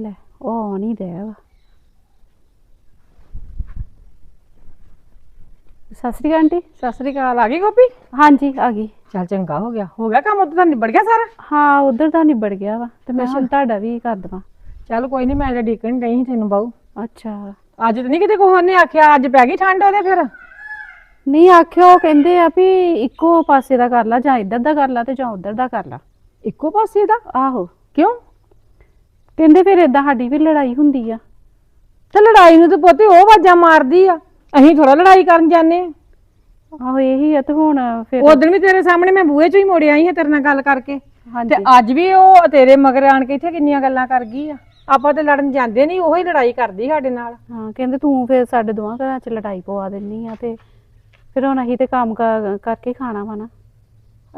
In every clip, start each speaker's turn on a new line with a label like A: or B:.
A: ਲੈ ਉਹ ਨਹੀਂ ਰਿਹਾ ਵਾ। ਸਤਿ ਸ਼੍ਰੀ ਅਕਾਲ ਆਂਟੀ।
B: ਸਤਿ ਸ੍ਰੀ ਅਕਾਲ ਆ ਗਈ ਗੋਪੀ?
A: ਹਾਂਜੀ ਆ ਗਈ।
B: ਚੱਲ ਚੰਗਾ ਹੋ ਗਿਆ। ਹੋ ਗਿਆ ਕੰਮ ਉਦੋਂ ਦਾ ਨਿਬੜ ਗਿਆ ਸਾਰਾ?
A: ਹਾਂ ਉਧਰ ਦਾ ਨਿਬੜ ਗਿਆ ਵਾ ਤੇ ਮੈਂ ਹੁਣ ਤੁਹਾਡਾ ਵੀ ਕਰ ਦਵਾਂ।
B: ਚੱਲ ਕੋਈ ਨਹੀਂ ਮੈਂ ਤਾਂ ਡੀਕਣ ਗਈ ਸੀ ਤੈਨੂੰ ਬਾਊ
A: ਅੱਛਾ।
B: ਅੱਜ ਤਾਂ ਨਹੀਂ ਕਿਤੇ ਕੋਹ ਨੇ ਆਖਿਆ ਅੱਜ ਪੈ ਗਈ ਠੰਡ ਉਹਦੇ ਫਿਰ?
A: ਨਹੀਂ ਆਖਿਓ ਉਹ ਕਹਿੰਦੇ ਆ ਵੀ ਇੱਕੋ ਪਾਸੇ ਦਾ ਕਰ ਲਾ ਜਾਂ ਇੱਧਰ ਦਾ ਕਰ ਲਾ ਤੇ ਜਾਂ ਉੱਧਰ ਦਾ ਕਰ ਲਾ।
B: ਇੱਕੋ ਪਾਸੇ ਦਾ?
A: ਆਹੋ।
B: ਕਿਉਂ?
A: ਕਹਿੰਦੇ ਫਿਰ ਇਦਾਂ ਸਾਡੀ ਵੀ ਲੜਾਈ ਹੁੰਦੀ ਆ।
B: ਤੇ ਲੜਾਈ ਨੂੰ ਤੇ ਪੁੱਤੇ ਉਹ ਵਾਜਾਂ ਮਾਰਦੀ ਆ। ਅਸੀਂ ਥੋੜਾ ਲੜਾਈ ਕਰਨ ਜਾਂਦੇ ਆ।
A: ਆਹੋ ਇਹੀ ਆ ਤੇ ਹੁਣ ਫਿਰ
B: ਉਸ ਦਿਨ ਵੀ ਤੇਰੇ ਸਾਹਮਣੇ ਮੈਂ ਬੂਹੇ 'ਚੋਂ ਹੀ ਮੁੜ ਆਈ ਹਾਂ ਤੇਰੇ ਨਾਲ ਗੱਲ ਕਰਕੇ। ਤੇ
A: ਹਾਂਜੀ
B: ਅੱਜ ਵੀ ਉਹ ਤੇਰੇ ਮਗਰ ਆਣ ਕੇ ਇੱਥੇ ਕਿੰਨੀਆਂ ਗੱਲਾਂ ਕਰ ਗਈ ਆ। ਆਪਾਂ ਤੇ ਲੜਨ ਜਾਂਦੇ ਨਹੀਂ ਉਹੀ ਲੜਾਈ ਕਰਦੀ ਸਾਡੇ ਨਾਲ।
A: ਹਾਂ ਕਹਿੰਦੇ ਤੂੰ ਫਿਰ ਸਾਡੇ ਦੋਵਾਂ ਘਰਾਂ 'ਚ ਲੜਾਈ ਪਵਾ ਦਿੰਨੀ ਆ ਤੇ ਫਿਰ ਹੁਣ ਅਸੀਂ ਤੇ ਕੰਮ ਕਰ- ਕਰਕੇ ਖਾਣਾ ਵਾ ਨਾ।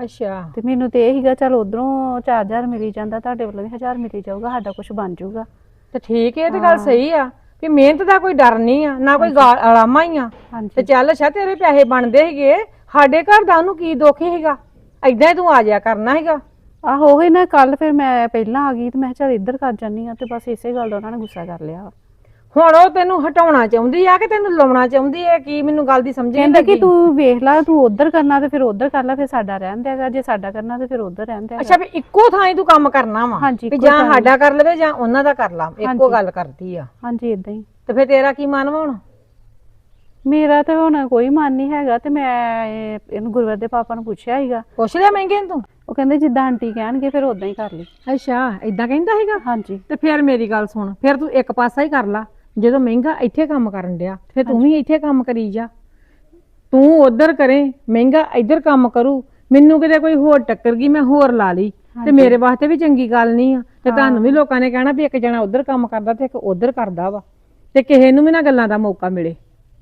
B: ਅੱਛਾ।
A: ਤੇ ਮੈਨੂੰ ਤੇ ਇਹ ਹੀਗਾ ਚਲ ਉਧਰੋਂ 4000 ਮਿਲੀ ਜਾਂਦਾ ਤੁਹਾਡੇ ਵੱਲੋਂ ਵੀ 1000 ਮਿਲੀ ਜਾਊਗਾ ਸਾਡਾ ਕੁਝ ਬਣ ਜਾਊਗਾ।
B: ਤੇ ਠੀਕ ਹੈ ਇਹ ਤੇ ਗੱਲ ਸਹੀ ਆ ਕਿ ਮਿਹਨਤ ਦਾ ਕੋਈ ਡਰ ਨਹੀਂ ਆ ਨਾ ਕੋਈ ਅਲਾਮਾ ਹੀ ਆ। ਤੇ ਚੱਲ ਅੱਛਾ ਤੇਰੇ ਪੈਸੇ ਬਣਦੇ ਸੀਗੇ ਸਾਡੇ ਘਰ ਦਾ ਉਹਨੂੰ ਕੀ ਦੁੱਖ ਸੀਗਾ? ਐਦਾਂ ਹੀ ਤੂੰ ਆ ਜਾਇਆ ਕਰਨਾ ਸੀਗਾ।
A: ਆਹੋ ਉਹੀ ਨਾ ਕੱਲ ਫਿਰ ਮੈਂ ਪਹਿਲਾਂ ਆ ਗਈ ਤੇ ਮੈਂ ਚਲ ਇੱਧਰ ਕਰ ਜਾਨੀ ਆ ਤੇ ਬਸ ਇਸੇ ਗੱਲ ਦਾ ਉਹਨਾਂ ਨੇ ਗੁੱਸਾ ਕਰ ਲਿਆ ਵਾ।
B: ਹੁਣ ਉਹ ਤੈਨੂੰ ਹਟਾਉਣਾ ਚਾਹੁੰਦੀ ਆ ਕਿ ਤੈਨੂੰ ਲਾਉਣਾ ਚਾਹੁੰਦੀ ਆ ਕੀ ਮੈਨੂੰ ਗੱਲ ਦੀ ਸਮਝ ਨਹੀਂ
A: ਕਹਿੰਦੇ ਕਿ
B: ਲੱਗੀ?
A: ਤੂੰ ਵੇਖ ਲੈ ਤੂੰ ਉਧਰ ਕਰਨਾ ਤੇ ਫਿਰ ਉਧਰ ਕਰ ਲੈ ਫਿਰ ਸਾਡਾ ਰਹਿਣ ਦਿਆਗਾ ਜੇ ਸਾਡਾ ਕਰਨਾ ਤੇ ਫਿਰ ਉਧਰ ਰਹਿਣ ਦਿਆਗਾ
B: ਅੱਛਾ ਵੀ ਇੱਕੋ ਥਾਂ ਹੀ ਤੂੰ ਕੰਮ ਕਰਨਾ ਵਾ
A: ਹਾਂਜੀ,
B: ਵੀ
A: ਇੱਕੋ
B: ਜਾਂ
A: ਥਾਂ ਹੀ।
B: ਸਾਡਾ ਕਰ ਲਵੇ ਜਾਂ ਉਹਨਾਂ ਦਾ ਕਰ ਲਾ ਇੱਕੋ
A: ਹਾਂਜੀ।
B: ਗੱਲ ਕਰਦੀ ਆ।
A: ਹਾਂਜੀ ਇਦਾਂ ਹੀ।
B: ਤੇ ਫਿਰ ਤੇਰਾ ਕੀ ਮਨ ਵਾ ਹੁਣ?
A: ਮੇਰਾ ਤੇ ਹੁਣ ਕੋਈ ਮਨ ਨਹੀਂ ਹੈਗਾ ਤੇ ਮੈਂ ਇਹ- ਇਹਨੂੰ ਗੁਰਵਰ ਦੇ ਪਾਪਾ ਨੂੰ ਪੁੱਛਿਆ ਸੀਗਾ।
B: ਪੁੱਛ ਲਿਆ ਮਹਿੰਗੇ ਨੂੰ ਤੂੰ?
A: ਉਹ ਕਹਿੰਦੇ ਜਿੱਦਾਂ ਆਂਟੀ ਕਹਿਣਗੇ ਫਿਰ ਉਦਾਂ ਹੀ ਕਰ ਲਈ।
B: ਅੱਛਾ ਐਦਾਂ ਕਹਿੰਦਾ ਸੀਗਾ?
A: ਹਾਂਜੀ।
B: ਤੇ ਫਿਰ ਮੇਰੀ ਗੱਲ ਸੁਣ ਫਿਰ ਤੂੰ ਇੱਕ ਪਾਸਾ ਹੀ ਕਰ ਲਾ। ਜਦੋਂ ਮਹਿੰਗਾ ਇੱਥੇ ਕੰਮ ਕਰਨ ਡਿਆ ਫਿਰ ਤੂੰ ਵੀ ਇੱਥੇ ਕੰਮ ਕਰੀ ਜਾ। ਤੂੰ ਉਧਰ ਕਰੇ ਮਹਿੰਗਾ ਇੱਧਰ ਕੰਮ ਕਰੂ ਮੈਨੂੰ ਕਿਤੇ ਕੋਈ ਹੋਰ ਟੱਕਰ ਗਈ ਮੈਂ ਹੋਰ ਲਾ ਲਈ। ਤੇ। ਮੇਰੇ ਵਾਸਤੇ ਵੀ ਚੰਗੀ ਗੱਲ ਨਹੀਂ ਆ। ਤੇ ਤੁਹਾਨੂੰ ਵੀ ਲੋਕਾਂ ਨੇ ਕਹਿਣਾ ਵੀ ਇੱਕ ਜਣਾ ਉਧਰ ਕੰਮ ਕਰਦਾ ਤੇ ਇੱਕ ਉਧਰ ਕਰਦਾ ਵਾ। ਤੇ ਕਿਸੇ ਨੂੰ ਵੀ ਨਾ ਗੱਲਾਂ ਦਾ ਮੌਕਾ ਮਿਲੇ।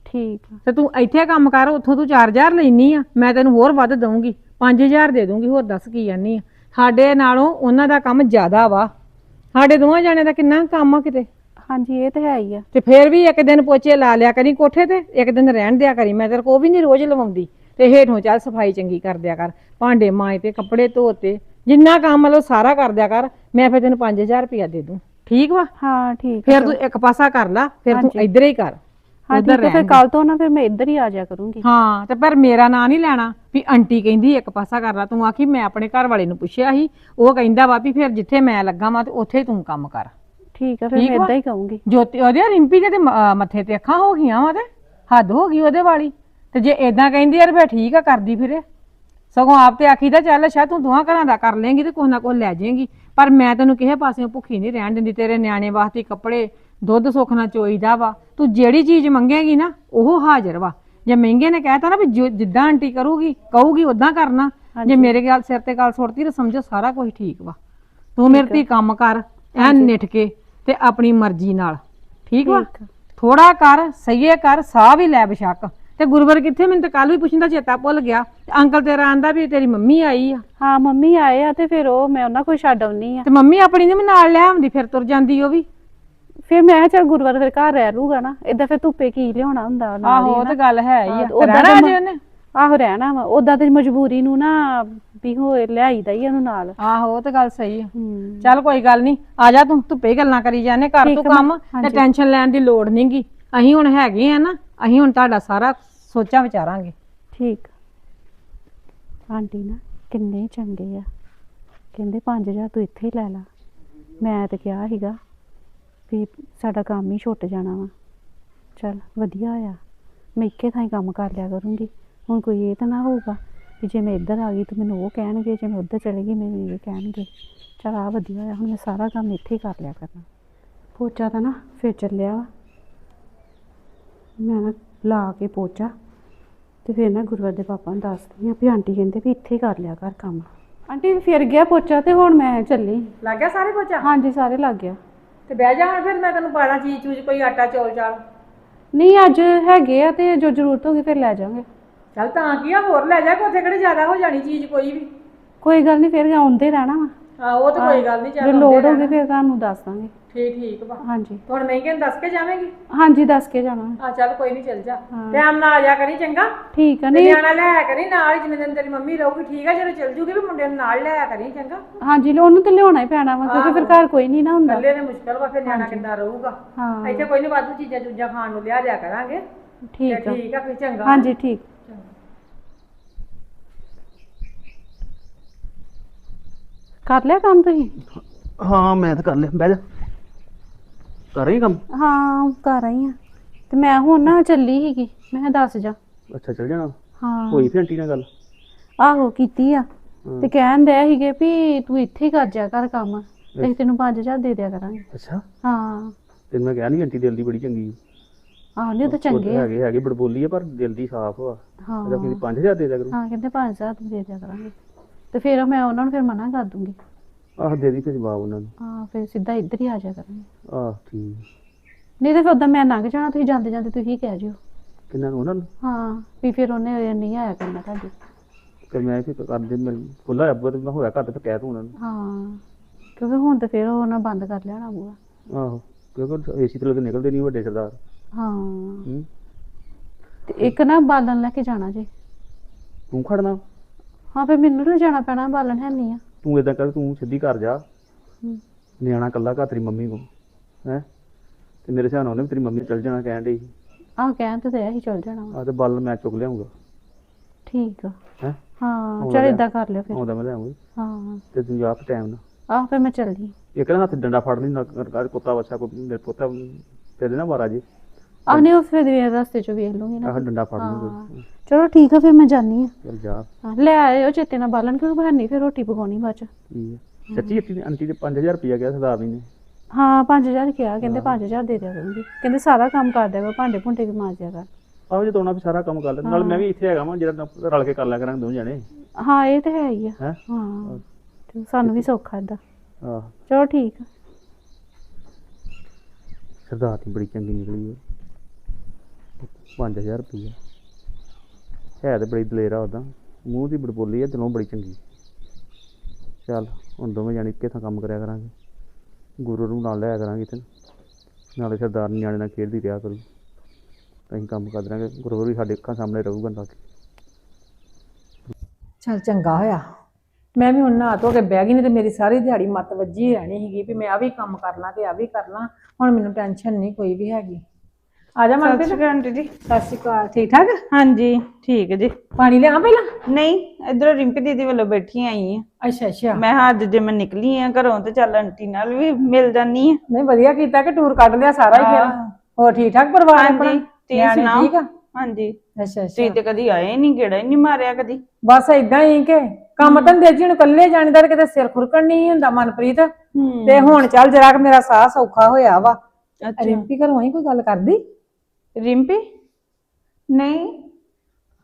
A: ਠੀਕ ਆ।
B: ਤੇ ਤੂੰ ਇੱਥੇ ਕੰਮ ਕਰ ਉੱਥੋਂ ਤੂੰ 4000 ਲੈਣੀ ਆ ਮੈਂ ਤੈਨੂੰ ਹੋਰ ਵੱਧ ਦਊਂਗੀ। 5000 ਦੇ ਦੂੰਗੀ ਹੋਰ ਦੱਸ ਕੀ ਜਾਨੀ ਆ। ਸਾਡੇ ਨਾਲੋਂ ਉਹਨਾਂ ਦਾ ਕੰਮ ਜ਼ਿਆਦਾ ਵਾ। ਸਾਡੇ ਦੋਵਾਂ ਜਾਣੇ ਦਾ ਕਿੰਨਾ ਕੰਮ ਆ ਕਿਤੇ?
A: ਹਾਂਜੀ ਇਹ ਤੇ ਹੈ ਹੀ ਆ।
B: ਤੇ ਫੇਰ ਵੀ ਇੱਕ ਦਿਨ ਪੋਚੇ ਲਾ ਲਿਆ ਕਰੀ ਕੋਠੇ ਤੇ ਇੱਕ ਦਿਨ ਰਹਿਣ ਦਿਆ ਕਰੀ। ਮੈਂ ਤੇਰੇ ਕੋ ਵੀ ਨਹੀਂ ਰੋਜ਼ ਲਵਾਉਂਦੀ। ਤੇ ਹੇਠੋਂ ਚੱਲ ਸਫ਼ਾਈ ਚੰਗੀ ਕਰ ਦਿਆ ਕਰ। ਭਾਂਡੇ ਮਾਂਜ ਤੇ ਕੱਪੜੇ ਧੋ ਤੇ ਜਿੰਨਾ ਕੰਮ ਲੋ ਸਾਰਾ ਕਰ ਦਿਆ ਕਰ ਮੈਂ ਫਿਰ ਤੈਨੂੰ 5000 ਰੁਪਇਆ ਦੇ ਦੂੰ। ਠੀਕ ਵਾ?
A: ਹਾਂ ਠੀਕ
B: ਫਿਰ ਤੂੰ ਇੱਕ ਪਾਸਾ ਕਰ ਲਾ ਫਿਰ ਤੂੰ
A: ਹਾਂਜੀ।
B: ਇੱਧਰ ਹੀ ਕਰ।
A: ਹਾਂ ਠੀਕ ਫਿਰ। ਕੱਲ ਤੋਂ ਨਾ ਫਿਰ ਮੈਂ ਇੱਧਰ ਹੀ ਆ ਜਾਇਆ ਕਰੂੰਗੀ।
B: ਹਾਂ ਤੇ ਪਰ ਮੇਰਾ ਨਾਂ ਨਹੀਂ ਲੈਣਾ ਵੀ ਆਂਟੀ ਕਹਿੰਦੀ ਇੱਕ ਪਾਸਾ ਕਰ ਲਾ। ਤੂੰ ਆਖੀ ਮੈਂ ਆਪਣੇ ਘਰ ਵਾਲੇ ਨੂੰ ਪੁੱਛਿਆ ਸੀ। ਉਹ ਕਹਿੰਦਾ ਵਾ ਵੀ ਫਿਰ ਜਿੱਥੇ ਮੈਂ ਲੱਗਾ ਵਾਂ ਤੇ ਉੱਥੇ ਤੂੰ ਕੰਮ ਕਰ।
A: ਠੀਕ ਆ ਫਿਰ
B: ਠੀਕ
A: ਮੈਂ
B: ਵਾ?
A: ਇਦਾਂ ਹੀ ਕਹੂੰਗੀ।
B: ਜੋਤੀ ਉਹਦੇ ਰਿੰਪੀ ਦੇ ਤੇ ਮ- ਅਹ ਮੱਥੇ ਤੇ ਅੱਖਾਂ ਹੋ ਗਈਆਂ ਵਾ ਤੇ ਹੱਦ ਹੋ ਗਈ ਉਹਦੇ ਵਾਲੀ। ਤੇ ਜੇ ਇਦਾਂ ਕਹਿੰਦੀ ਯਾਰ ਫੇ ਠੀਕ ਆ ਕਰਦੀ ਫਿਰੇ। ਸਗੋਂ ਆਪ ਤੇ ਆਖੀਦਾ ਚੱਲ ਸ਼ਾਇਦ ਤੂੰ ਦੋਹਾਂ ਘਰਾਂ ਦਾ ਕਰ ਲੇਂਗੀ ਤੇ ਕੁਛ ਨਾ ਕੁਛ ਲੈ ਜਾਏਂਗੀ। ਪਰ ਮੈਂ ਤੈਨੂੰ ਕਿਸੇ ਪਾਸਿਓਂ ਭੁੱਖੀ ਨਹੀਂ ਰਹਿਣ ਦਿੰਦੀ ਤੇਰੇ ਨਿਆਣੇ ਵਾਸਤੇ ਕੱਪੜੇ ਦੁੱਧ ਸੁੱਖ ਨਾਲ ਚੋਈਦਾ ਵਾ। ਤੂੰ ਜਿਹੜੀ ਚੀਜ਼ ਮੰਗੇਗੀ ਨਾ ਉਹ ਹਾਜ਼ਰ ਵਾ। ਜੇ ਮਹਿੰਗੇ ਨੇ ਕਹਿਤਾ ਨਾ ਵੀ ਜੋ- ਜਿੱਦਾਂ ਆਂਟੀ ਕਰੂਗੀ ਕਹੂਗੀ ਉਦਾਂ ਕਰਨਾ। ਜੇ ਮੇਰੇ ਗੱਲ ਸਿਰ ਤੇ ਗੱਲ ਸੁੱਟਦੀ ਤਾਂ ਸਮਝੋ ਸਾਰਾ ਕੁਝ ਠੀਕ ਵਾ। ਤੂੰ ਮੇਰੇ ਤੇ ਕੰਮ ਕਰ ਐ ਨਿਠ ਕੇ। ਤੇ ਆਪਣੀ ਮਰਜ਼ੀ ਨਾਲ। ਠੀਕ ਵਾ?
A: ਠੀਕ ਆ।
B: ਥੋੜਾ ਕਰ ਸਹੀਏ ਕਰ ਸਾਹ ਵੀ ਲੈ ਬਸ਼ੱਕ। ਤੇ ਗੁਰਵਰ ਕਿੱਥੇ? ਮੈਨੂੰ ਤਾਂ ਕੱਲ ਵੀ ਪੁੱਛਣ ਦਾ ਚੇਤਾ ਭੁੱਲ ਗਿਆ। ਤੇ ਅੰਕਲ ਤੇਰਾ ਆਂਦਾ ਵੀ ਤੇਰੀ ਮੰਮੀ ਆਈ ਆ।
A: ਹਾਂ ਮੰਮੀ ਆਏ ਆ ਤੇ ਫਿਰ ਉਹ ਮੈਂ ਉਹਨਾਂ ਕੋਲ ਛੱਡ ਆਉਣੀ ਆ।
B: ਤੇ ਮੰਮੀ ਆਪਣੀ ਨੇ ਵੀ ਨਾਲ ਲੈ ਆਉਂਦੀ ਫਿਰ ਤੁਰ ਜਾਂਦੀ ਉਹ ਵੀ?
A: ਫਿਰ ਮੈਂ ਕਿਹਾ ਚੱਲ ਗੁਰਵਾਰ ਫਿਰ ਘਰ ਰਹਿ ਲੂਗਾ ਨਾ। ਇਦਾਂ ਫਿਰ ਧੁੱਪੇ ਕੀ ਲਿਆਉਣਾ ਹੁੰਦਾ ਨਾਲ
B: ਆਹੋ ਉਹ। ਤਾਂ ਗੱਲ ਹੈ ਹੀ ਆ। ਰਹਿਣਾ ਜੇ ਉਹਨੇ।
A: ਆਹੋ ਰਹਿਣਾ ਵਾ। ਉਦਾਂ ਤੇ ਮਜਬੂਰੀ ਨੂੰ ਨਾ ਵੀ ਹੋਏ ਲਿਆਈਦਾ ਹੀ ਉਹਨੂੰ ਨਾਲ।
B: ਆਹੋ ਉਹ ਤਾਂ ਗੱਲ ਸਹੀ ਆ।
A: ਹੂੰ।
B: ਚੱਲ ਕੋਈ ਗੱਲ ਨਹੀਂ ਆ ਜਾ ਤੂੰ ਧੁੱਪੇ ਗੱਲਾਂ ਕਰੀ ਜਾਂਦੇ ਕਰ
A: ਠੀਕ
B: ਤੂੰ
A: ਆ,
B: ਕੰਮ ਤੇ
A: ਹਾਂਜੀ।
B: ਟੈਨਸ਼ਨ ਲੈਣ ਦੀ ਲੋੜ ਨਹੀਂਗੀ ਅਸੀਂ ਹੁਣ ਹੈਗੇ ਆ ਨਾ ਅਸੀਂ ਹੁਣ ਤੁਹਾਡਾ ਸਾਰਾ ਸੋਚਾਂ ਵਿਚਾਰਾਂਗੇ।
A: ਠੀਕ। ਆਂਟੀ ਨਾ ਕਿੰਨੇ ਚੰਗੇ ਆ। ਕਹਿੰਦੇ 5000 ਤੂੰ ਇੱਥੇ ਹੀ ਲੈ ਲਾ। ਮੈਂ ਤੇ ਕਿਹਾ ਸੀਗਾ ਵੀ ਸਾਡਾ ਕੰਮ ਹੀ ਛੁੱਟ ਜਾਣਾ ਵਾ। ਚਲ ਵਧੀਆ ਆ। ਮੈਂ ਇੱਕੇ ਥਾਂ ਹੀ ਕੰਮ ਕਰ ਲਿਆ ਕਰੂੰਗੀ। ਹੁਣ ਕੋਈ ਇਹ ਤਾਂ ਨਾ ਹੋਊਗਾ ਵੀ ਜੇ ਮੈਂ ਇੱਧਰ ਆ ਗਈ ਤਾਂ ਮੈਨੂੰ ਉਹ ਕਹਿਣਗੇ ਜੇ ਮੈਂ ਉੱਧਰ ਚਲੇ ਗਈ ਮੈਨੂੰ ਇਹ ਕਹਿਣਗੇ। ਚਲ ਆ ਵਧੀਆ ਆ ਹੁਣ ਮੈਂ ਸਾਰਾ ਕੰਮ ਇੱਥੇ ਹੀ ਕਰ ਲਿਆ ਕਰਨਾ। ਪੋਚਾ ਤਾਂ ਨਾ ਫਿਰ ਚੱਲਿਆ ਵਾ। ਮੈਂ ਨਾ ਲਾ ਕੇ ਪੋਚਾ ਤੇ ਫਿਰ ਨਾ ਗੁਰਵਰ ਦੇ ਪਾਪਾ ਨੂੰ ਦੱਸਦੀ ਆ ਵੀ ਆਂਟੀ ਕਹਿੰਦੇ ਵੀ ਇੱਥੇ ਹੀ ਕਰ ਲਿਆ ਕਰ ਕੰਮ। ਆਂਟੀ ਫਿਰ ਗਿਆ ਪੋਚਾ ਤੇ ਹੁਣ ਮੈਂ ਚੱਲੀ।
B: ਲੱਗ ਗਿਆ ਸਾਰੇ ਪੋਚਾ?
A: ਹਾਂਜੀ ਸਾਰੇ ਲੱਗ ਗਿਆ।
B: ਤੇ ਬਹਿ ਜਾ ਹੁਣ ਫਿਰ ਮੈਂ ਤੈਨੂੰ ਪਾਣਾ ਚੀਜ਼ ਚੂਜ ਕੋਈ ਆਟਾ ਚੌਲ ਚਾਲ
A: ਨਹੀਂ ਅੱਜ ਹੈਗੇ ਆ ਤੇ ਜੋ ਜ਼ਰੂਰਤ ਹੋਗੀ ਫਿਰ ਲੈ ਜਾਵਾਂਗੇ।
B: ਚੱਲ ਤਾਂ ਕੀ ਆ ਹੋਰ ਲੈ ਜਾ ਕੋਥੇ ਕਿਹੜੇ ਜ਼ਿਆਦਾ ਹੋ ਜਾਣੀ ਚੀਜ਼ ਕੋਈ ਵੀ।
A: ਕੋਈ ਗੱਲ ਨਹੀਂ ਫਿਰ ਆਉਂਦੇ ਰਹਿਣਾ ਵਾ।
B: ਆ ਉਹ ਤਾਂ ਕੋਈ ਗੱਲ ਨਹੀਂ
A: ਜੇ
B: ਚੱਲ
A: ਲੋੜ ਹੋਵੇ ਫਿਰ ਤੁਹਾਨੂੰ ਦੱਸ ਦਾਂਗੇ।
B: ਠੀਕ ਠੀਕ ਵਾ।
A: ਹਾਂਜੀ।
B: ਹੁਣ ਮੈਂ ਕਿਹਨ ਦੱਸ ਕੇ ਜਾਵੇਂਗੀ?
A: ਹਾਂਜੀ ਦੱਸ ਕੇ ਜਾਣਾ।
B: ਆ ਚੱਲ ਕੋਈ ਨਹੀਂ ਚੱਲ ਜਾ। ਟਾਈਮ ਨਾਲ ਆ ਜਾ ਕਰੀ ਚੰਗਾ।
A: ਠੀਕ ਆ
B: ਤੇ
A: ਨਹੀਂ।
B: ਨਿਆਣਾ ਲੈ ਆਇਆ ਕਰੀ ਨਾਲ ਹੀ ਜਿੰਨੇ ਦਿਨ ਤੇਰੀ ਮੰਮੀ ਰਹੂਗੀ ਠੀਕ ਆ ਜਦੋਂ ਚੱਲ ਜੂਗੀ ਵੀ ਮੁੰਡੇ ਨੂੰ ਨਾਲ ਲੈ ਆਇਆ ਕਰੀ ਚੰਗਾ।
A: ਹਾਂਜੀ ਲੋ ਉਹਨੂੰ ਤੇ ਲਿਆਉਣਾ ਹੀ ਪੈਣਾ ਵਾ ਕਿਉਂਕਿ ਫਿਰ ਘਰ ਕੋਈ ਨਹੀਂ ਨਾ ਹੁੰਦਾ।
B: ਇਕੱਲੇ ਨੇ ਮੁਸ਼ਕਲ ਵਾ ਫਿਰ ਨਿਆਣਾ ਕਿੱਦਾਂ ਰਹੂਗਾ।
A: ਹਾਂ।
B: ਇੱਥੇ ਕੋਈ ਨਹੀਂ ਵਾਧੂ ਚੀਜ਼ਾਂ ਚੂਜ਼ਾਂ ਖਾਣ ਨੂੰ ਲਿਆ ਦਿਆ ਕਰਾਂਗੇ। ਤੇ
A: ਠੀਕ ਆ।
B: ਠੀਕ ਆ ਫਿਰ ਚੰਗਾ।
A: ਹਾਂਜੀ ਠੀਕ। ਕਰ ਲਿਆ ਕੰਮ ਤੁਸੀਂ?
C: ਹਾਂ ਮੈਂ ਤਾਂ ਕਰ ਲਿਆ। ਬਹਿ ਜਾ। ਕਰ ਰਹੀ ਕੰਮ?
A: ਹਾਂ ਕਰ ਆਈ ਆ। ਤੇ ਮੈਂ ਹੁਣ ਨਾ ਚੱਲੀ ਸੀਗੀ। ਮੈਂ ਕਿਹਾ ਦੱਸ ਜਾ।
C: ਅੱਛਾ ਚੱਲ ਜਾਣਾ।
A: ਹਾਂ।
C: ਹੋਈ ਫਿਰ ਆਂਟੀ ਨਾਲ ਗੱਲ?
A: ਆਹੋ ਕੀਤੀ ਆ। ਤੇ ਕਹਿਣ ਦੇ ਸੀਗੇ ਵੀ ਤੂੰ ਇੱਥੇ ਹੀ ਕਰ ਜਾ ਕਰ ਕੰਮ। ਤੇ ਅਸੀਂ ਤੈਨੂੰ 5000 ਦੇ ਦਿਆ ਕਰਾਂਗੇ।
C: ਅੱਛਾ।
A: ਹਾਂ।
C: ਤੇ ਮੈਂ ਕਿਹਾ ਨਹੀਂ ਆਂਟੀ ਦਿਲ ਦੀ ਬੜੀ ਚੰਗੀ
A: ਆਹ ਨਹੀਂ ਤਾਂ ਚੰਗੇ ਆ।
C: ਹੈਗੇ ਹੈਗੇ ਬੜਬੋਲੀ ਆ ਪਰ ਦਿਲ ਦੀ ਸਾਫ਼ ਆ।
A: ਹਾਂ।
C: ਇਹਦਾ ਕਿ 5000 ਦੇ ਦਿਆ ਕਰੂ।
A: ਹਾਂ ਕਹਿੰਦੇ 5000 ਦੇ ਦਿਆ ਕਰਾਂਗੇ। ਤੇ ਫਿਰ ਮੈਂ ਉਹਨਾਂ ਨੂੰ ਫਿਰ ਮਨਾ ਕਰ ਦੂੰਗੀ।
C: ਆਹ ਦੇ ਦੀ ਫਿਰ ਜਵਾਬ ਉਹਨਾਂ ਨੂੰ।
A: ਹਾਂ ਫਿਰ ਸਿੱਧਾ ਇੱਧਰ ਹੀ ਆ ਜਾ ਕਰਾਂਗੇ
C: ਆਹ ਠੀਕ।
A: ਨਹੀਂ ਤੇ ਫਿਰ ਉਦਾਂ ਮੈਂ ਲੰਘ ਜਾਣਾ ਤੁਸੀਂ ਜਾਂਦੇ ਜਾਂਦੇ ਤੁਸੀਂ ਕਹਿ ਜਿਓ।
C: ਕਿੰਨਾ ਨੂੰ ਉਹਨਾਂ ਨੂੰ?
A: ਹਾਂ ਵੀ ਫਿਰ ਉਹਨੇ ਨਹੀਂ ਆਇਆ ਕਰਨਾ ਤੁਹਾਡੇ।
C: ਤੇ ਮੈਂ ਫਿਰ ਕਰ ਦੇ ਮੈਂ ਖੁੱਲਾ ਅੱਬਰ ਤੇ ਮੈਂ ਹੋਇਆ ਘਰ ਤੇ ਕਹਿ ਦੂੰ ਉਹਨਾਂ ਨੂੰ।
A: ਹਾਂ ਕਿਉਂਕਿ ਹੁਣ ਤੇ ਫਿਰ ਉਹਨਾਂ ਬੰਦ ਕਰ ਲੈਣਾ ਬੂਆ
C: ਆਹੋ ਕਿਉਂਕਿ ਏਸੀ ਤੋਂ ਨਿਕਲਦੇ ਨਹੀਂ ਵੱਡੇ ਸਰਦਾਰ।
A: ਹਾਂ।
C: ਹੂੰ।
A: ਤੇ ਇੱਕ ਨਾ ਬਾਲਣ ਲੈ ਕੇ ਜਾਣਾ ਜੇ।
C: ਤੂੰ ਖੜਨਾ।
A: ਹਾਂ ਫਿਰ ਮੈਨੂੰ ਲੈ ਜਾਣਾ ਪੈਣਾ ਬਾਲਣ ਹੈ ਨਹੀਂ ਆ।
C: ਤੂੰ ਇਦਾਂ ਕਰ ਤੂੰ ਸਿੱਧੀ ਘਰ ਜਾ।
A: ਹੂੰ।
C: ਨਿਆਣਾ ਕੱਲਾ ਘਰ ਤੇਰੀ ਮੰਮੀ ਕੋ ਹੈ? ਤੇ ਮੇਰੇ ਹਿਸਾਬ ਨਾਲ ਉਹਨੇ ਵੀ ਤੇਰੀ ਮੰਮੀ ਚੱਲ ਜਾਣਾ ਕਹਿਣ ਡਈ
A: ਆਹ ਕਹਿਣ ਤੇ ਤੇ ਹੀ ਚੱਲ ਜਾਣਾ ਵਾ।
C: ਆ ਤੇ ਬਲ ਮੈਂ ਚੁੱਕ ਲਿਆਉਂਗਾ
A: ਠੀਕ ਆ।
C: ਹੈ?
A: ਚਲ। ਇਦਾਂ ਕਰ ਲਿਓ ਫਿਰ।
C: ਆਉਂਦਾ ਮੈਂ ਲਿਆਉਂਗਾ
A: ਹਾਂ।
C: ਤੇ ਤੂੰ ਜਾ ਕੇ ਟਾਈਮ ਨਾਲ।
A: ਆਹ ਫਿਰ ਮੈਂ ਚੱਲਦੀ।
C: ਇੱਕ ਨਾ ਹੱਥ ਡੰਡਾ ਫੜ ਲਈ ਨਾ ਕਰ ਕੁੱਤਾ ਬੱਚਾ ਕੋਈ ਮੇਰੇ ਪੁੱਤਾ ਤੇਰੇ ਨਾ ਮਾਰਾ ਜੀ।
A: ਆਹ ਨਹੀਂ ਉਸ ਫਿਰ ਦੇ ਰਸਤੇ ਚ ਵੇਖ ਲੂੰਗੀ ਨਾ।
C: ਆਹ ਡੰਡਾ ਫੜ
A: ਹਾਂ।
C: ਲਈ
A: ਚਲੋ ਠੀਕ ਆ ਫਿਰ ਮੈਂ ਜਾਨੀ ਆ।
C: ਚੱਲ ਜਾ।
A: ਹਾਂ, ਲੈ ਆਇਓ ਚੇਤੇ ਨਾਲ ਬਾਲਣ ਕਿਉਂ ਬਾਹਰ ਨਹੀਂ ਫਿਰ ਰੋਟੀ ਪਕਾਉਣੀ ਬਾਅਦ ਚ।
C: ਠੀਕ ਹੈ ਸੱਚੀ ਨੇ- ਆਂਟੀ ਦੇ 5000 ਰੁਪਇਆ ਗਿਆ ਸਰਦਾਰ ਜੀ ਨੇ।
A: ਹਾਂ 5000 ਕਿਹਾ ਕਹਿੰਦੇ 5000 ਦੇ ਦਿਆ ਕਰੂੰਗੀ ਕਹਿੰਦੇ ਸਾਰਾ ਕੰਮ ਕਰ ਦਿਆ ਕਰ ਭਾਂਡੇ ਭੁੰਡੇ ਵੀ ਮਾਂਜ ਦਿਆ ਕਰ।
C: ਆਹੋ ਜਦੋਂ ਆਉਣਾ ਵੀ ਸਾਰਾ ਕੰਮ ਕਰ ਲੈ ਨਾਲ ਮੈਂ ਵੀ ਇੱਥੇ ਹੈਗਾ ਵਾਂ ਜਿਹੜਾ ਰਲ ਕੇ ਕਰ ਲਿਆ ਕਰਾਂਗੇ ਦੋਵੇਂ ਜਣੇ।
A: ਹਾਂ ਇਹ ਤੇ ਹੈ ਹੀ ਆ।
C: ਹੈ?
A: ਹਾਂ। ਤੇ ਸਾਨੂੰ ਵੀ ਸੌਖਾ ਏਦਾਂ।
C: ਆਹ।
A: ਚਲੋ ਠੀਕ ਆ।
C: ਸਰਦਾਰ ਦੀ ਬੜੀ ਚੰਗੀ ਨਿਕਲੀ ਹੈ 5000 ਰੁਪਇਆ ਹੈ ਤੇ ਬੜੀ ਦਲੇਰਾ ਉਹਦਾ। ਮੂੰਹ ਦੀ ਬੜਬੋਲੀ ਹੈ ਦਿਲੋਂ ਬੜੀ ਚੰਗੀ। ਚੱਲ, ਹੁਣ ਦੋਵੇਂ ਜਾਣੇ ਇੱਕੇ ਥਾਂ ਕੰਮ ਕਰਿਆ ਕਰਾਂਗੇ। ਗੁਰੂ ਨੂੰ ਨਾਲ ਲਿਆ ਕਰਾਂਗੇ ਇੱਥੇ। ਨਾਲੇ ਸਰਦਾਰ ਨਿਆਣੇ ਨਾਲ ਖੇਡਦੀ ਰਿਹਾ ਕਰੂ। ਅਸੀਂ ਕੰਮ ਕਰ ਦਾਂਗੇ ਗੁਰੂ ਵੀ ਸਾਡੇ ਅੱਖਾਂ ਸਾਹਮਣੇ ਰਹੂਗਾ ਨਾ
B: ਚੱਲ ਚੰਗਾ ਹੋਇਆ। ਮੈਂ ਵੀ ਹੁਣ ਨਹਾ ਧੋ ਕੇ ਬਹਿ ਗਈ, ਨਹੀਂ ਤੇ ਮੇਰੀ ਸਾਰੀ ਦਿਹਾੜੀ ਮੱਤ ਵੱਜੀ ਰਹਿਣੀ ਸੀਗੀ ਵੀ ਮੈਂ ਆ ਵੀ ਕੰਮ ਕਰਨਾ ਤੇ ਆ ਵੀ ਕਰਨਾ। ਹੁਣ ਮੈਨੂੰ ਟੈਨਸ਼ਨ ਨਹੀਂ, ਕੋਈ ਵੀ ਹੈਗੀ। ਆ ਜਾ
D: ਸਤਿ
B: ਮਨਪ੍ਰੀਤ
D: ਅਕਾਲ ਆਂਟੀ ਜੀ।
B: ਸਤਿ ਸ਼੍ਰੀ ਅਕਾਲ। ਠੀਕ ਠਾਕ?
D: ਹਾਂਜੀ ਠੀਕ ਜੀ।
B: ਪਾਣੀ ਲਿਆ ਪਹਿਲਾਂ?
D: ਨਹੀਂ ਇਧਰੋਂ ਰਿੰਪੀ ਦੀਦੀ ਵੱਲੋਂ ਬੈਠੀ ਆਈ ਆ।
B: ਅੱਛਾ ਅੱਛਾ।
D: ਮੈਂ ਕਿਹਾ ਅੱਜ ਜੇ ਮੈਂ ਨਿਕਲੀ ਆ ਘਰੋਂ ਤੇ ਚੱਲ ਆਂਟੀ ਨਾਲ ਵੀ ਮਿਲ ਜਾਨੀ ਆ।
B: ਨਹੀਂ ਵਧੀਆ ਕੀਤਾ ਕਿ ਟੂਰ ਕੱਢ ਲਿਆ ਸਾਰਾ ਹੀ ਫਿਰ।
D: ਆਹ।
B: ਹੋਰ ਠੀਕ ਠਾਕ ਪਰਿਵਾਰ ਆਪਣਾ?
D: ਹਾਂਜੀ ਤੁਸੀਂ
B: ਨਿਆਣੇ
D: ਸੁਣਾਓ?
B: ਠੀਕ ਆ?
D: ਹਾਂਜੀ।
B: ਅੱਛਾ
D: ਤੁਸੀਂ
B: ਅੱਛਾ
D: ਤੇ ਕਦੀ ਆਏ ਨਹੀਂ ਹੀ ਨਹੀਂ ਮਾਰਿਆ ਕਦੀ?
B: ਬਸ ਇਦਾਂ ਹੀ ਕਿ ਕੰਮ ਧੰਦੇ ਜੀ ਨੂੰ ਇਕੱਲੇ ਜਾਣਦਾਰ ਕਿਤੇ ਸਿਰ ਖੁਰਕਣ ਨਹੀਂ ਹੁੰਦਾ ਮਨਪ੍ਰੀਤ। ਤੇ ਹੁਣ ਚੱਲ ਜਰਾ ਕਿ ਮੇਰਾ ਸਾਹ ਸੌਖਾ ਹੋਇਆ ਵਾ।
D: ਅੱਛਾ।
B: ਰਿੰਪੀ ਘਰੋਂ ਹੀ ਕੋਈ ਗੱਲ ਕਰਦੀ?
D: ਰਿੰਪੀ? ਨਹੀਂ।